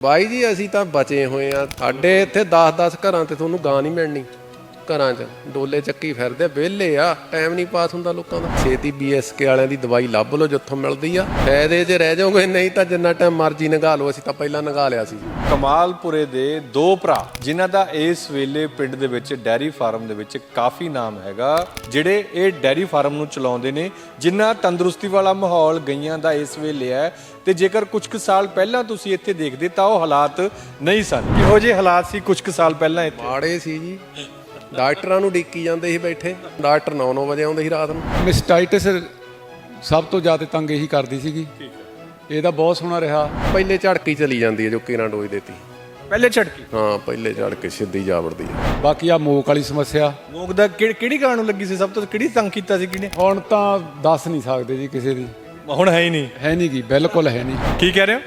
ਬਾਈ ਜੀ, ਅਸੀਂ ਤਾਂ ਬਚੇ ਹੋਏ ਆ ਸਾਡੇ ਇੱਥੇ 10-10 ਘਰਾਂ ਤੇ ਤੁਹਾਨੂੰ ਗਾਂ ਨਹੀਂ ਮਿਲਣੀ। ਘਰਾਂ 'ਚ ਡੋਲੇ ਚੱਕੀ ਫਿਰਦੇ ਵਿਹਲੇ ਆ ਟਾਈਮ ਨਹੀਂ ਪਾਸ ਹੁੰਦਾ ਲੋਕਾਂ ਦਾ। ਛੇਤੀ ਬੀਐਸਕੇ ਵਾਲਿਆਂ ਦੀ ਦਵਾਈ ਲੱਭ ਲਓ ਜਿੱਥੋਂ ਮਿਲਦੀ ਆ। ਫਾਇਦੇ 'ਚ ਰਹਿ ਜਾਓਗੇ ਨਹੀਂ ਤਾਂ ਜਿੰਨਾ ਟਾਈਮ ਮਰਜ਼ੀ ਨਗਾ ਲਓ ਅਸੀਂ ਤਾਂ ਪਹਿਲਾਂ ਨਗਾ ਲਿਆ ਸੀ। ਕਮਾਲਪੁਰੇ ਦੇ ਦੋ ਭਰਾ ਜਿਨ੍ਹਾਂ ਦਾ ਇਸ ਵੇਲੇ ਪਿੰਡ ਦੇ ਵਿੱਚ ਡੈਰੀ ਫਾਰਮ ਦੇ ਵਿੱਚ ਕਾਫੀ ਨਾਮ ਹੈਗਾ ਜਿਹੜੇ ਇਹ ਡੈਰੀ ਫਾਰਮ ਨੂੰ ਚਲਾਉਂਦੇ ਨੇ ਜਿੰਨਾ ਤੰਦਰੁਸਤੀ ਵਾਲਾ ਮਾਹੌਲ ਗਈਆਂ ਦਾ ਇਸ ਵੇਲੇ ਹੈ ਤੇ ਜੇਕਰ ਕੁਝ ਕੁ ਸਾਲ ਪਹਿਲਾਂ ਤੁਸੀਂ ਇੱਥੇ ਦੇਖਦੇ ਤਾਂ ਉਹ ਹਾਲਾਤ ਨਹੀਂ ਸਨ। ਕਿਹੋ ਜਿਹੇ ਹਾਲਾਤ ਸੀ ਕੁਝ ਕੁ ਸਾਲ ਪਹਿਲਾਂ ਇੱਥੇ? ਮਾੜੇ ਸੀ ਜੀ। ਡਾਕਟਰਾਂ ਨੂੰ ਡਿੱਕੀ ਜਾਂਦੇ ਸੀ ਬੈਠੇ। ਡਾਕਟਰ 9-9 ਵਜੇ ਆਉਂਦੇ ਸੀ ਰਾਤ ਨੂੰ। ਮਿਸਟਾਈਟਸ ਸਭ ਤੋਂ ਜ਼ਿਆਦਾ ਤੰਗ ਇਹੀ ਕਰਦੀ ਸੀਗੀ। ਇਹਦਾ ਬਹੁਤ ਸੋਹਣਾ ਰਿਹਾ। ਪਹਿਲੇ ਝੜਕੀ ਚਲੀ ਜਾਂਦੀ ਹੈ ਜੋ ਕਿਰਾਂ ਡੋਜ਼ ਦੇਤੀ। ਪਹਿਲੇ ਝਟਕੀ ਹਾਂ ਪਹਿਲੇ ਝੜ ਕੇ ਸਿੱਧੀ ਜਾ ਵੜਦੀ ਹੈ। ਬਾਕੀ ਆ ਮੋਕ ਵਾਲੀ ਸਮੱਸਿਆ। ਮੋਗ ਦਾ ਕਿਹੜੀ ਕਿਹੜੀ ਕਾਰਨ ਨੂੰ ਲੱਗੀ ਸੀ? ਸਭ ਤੋਂ ਕਿਹੜੀ ਤੰਗ ਕੀਤਾ ਸੀ ਕਿਹਨੇ? ਹੁਣ ਤਾਂ ਦੱਸ ਨਹੀਂ ਸਕਦੇ ਜੀ ਕਿਸੇ ਦੀ। ਹੁਣ ਹੈ ਹੀ ਨਹੀਂ। ਹੈ ਨਹੀਂ ਗੀ ਬਿਲਕੁਲ ਹੈ ਨਹੀਂ। ਕੀ ਕਹਿ ਰਹੇ ਹੋ?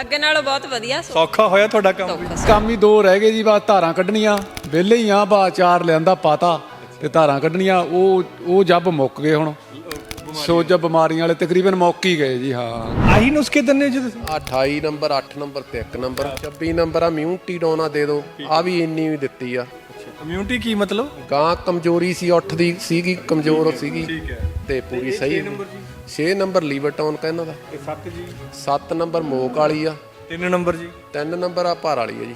ਅੱਗੇ ਨਾਲੋਂ ਬਹੁਤ ਵਧੀਆ ਸੋ ਸੌਖਾ ਹੋਇਆ ਤੁਹਾਡਾ ਕੰਮ? ਵੀ ਕੰਮ ਹੀ ਦੋ ਰਹਿ ਗਏ ਜੀ ਬਸ ਧਾਰਾਂ ਕੱਢਣੀਆਂ। ਵਿਹਲੇ ਹੀ ਆ ਬਾ ਚਾਰ ਲਿਆਂਦਾ ਪਾਤਾ ਤੇ ਧਾਰਾਂ ਕੱਢਣੀਆਂ। ਉਹ ਉਹ ਜੱਬ ਮੁੱਕ ਗਏ ਹੁਣ। ਸੋ ਜਬ ਬਿਮਾਰੀਆਂ ਵਾਲੇ ਤਕਰੀਬਨ ਮੁੱਕ ਹੀ ਗਏ ਜੀ ਹਾਂ। ਆਹੀ ਨੁਸਖੇ ਦੰਨੇ ਜੀ ਤੁਸੀਂ? ਆਹ 28 ਨੰਬਰ 8 ਨੰਬਰ ਤੇ 1 ਨੰਬਰ। 26 ਨੰਬਰ ਆ ਮਿਊਨਟੀ ਡੋਨਾ ਦੇ ਦਿਓ ਆ ਵੀ ਇੰਨੀ ਵੀ ਦਿੱਤੀ ਆ। ਕਮਿਊਨਿਟੀ ਕੀ ਮਤਲਬ? ਗਾਂ ਕਮਜ਼ੋਰੀ ਸੀ ਉੱਠ ਦੀ ਸੀਗੀ ਕਮਜ਼ੋਰ ਸੀਗੀ ਤੇ ਪੂਰੀ ਸਹੀ। 6 ਨੰਬਰ ਲੀਵਰਟੌਨ ਕਹਿੰਦਾ ਦਾ? ਤੇ 7 ਜੀ। 7 ਨੰਬਰ ਮੋਕ ਵਾਲੀ ਆ। 3 ਨੰਬਰ ਜੀ। 3 ਨੰਬਰ ਆ ਭਾਰ ਵਾਲੀ ਆ ਜੀ।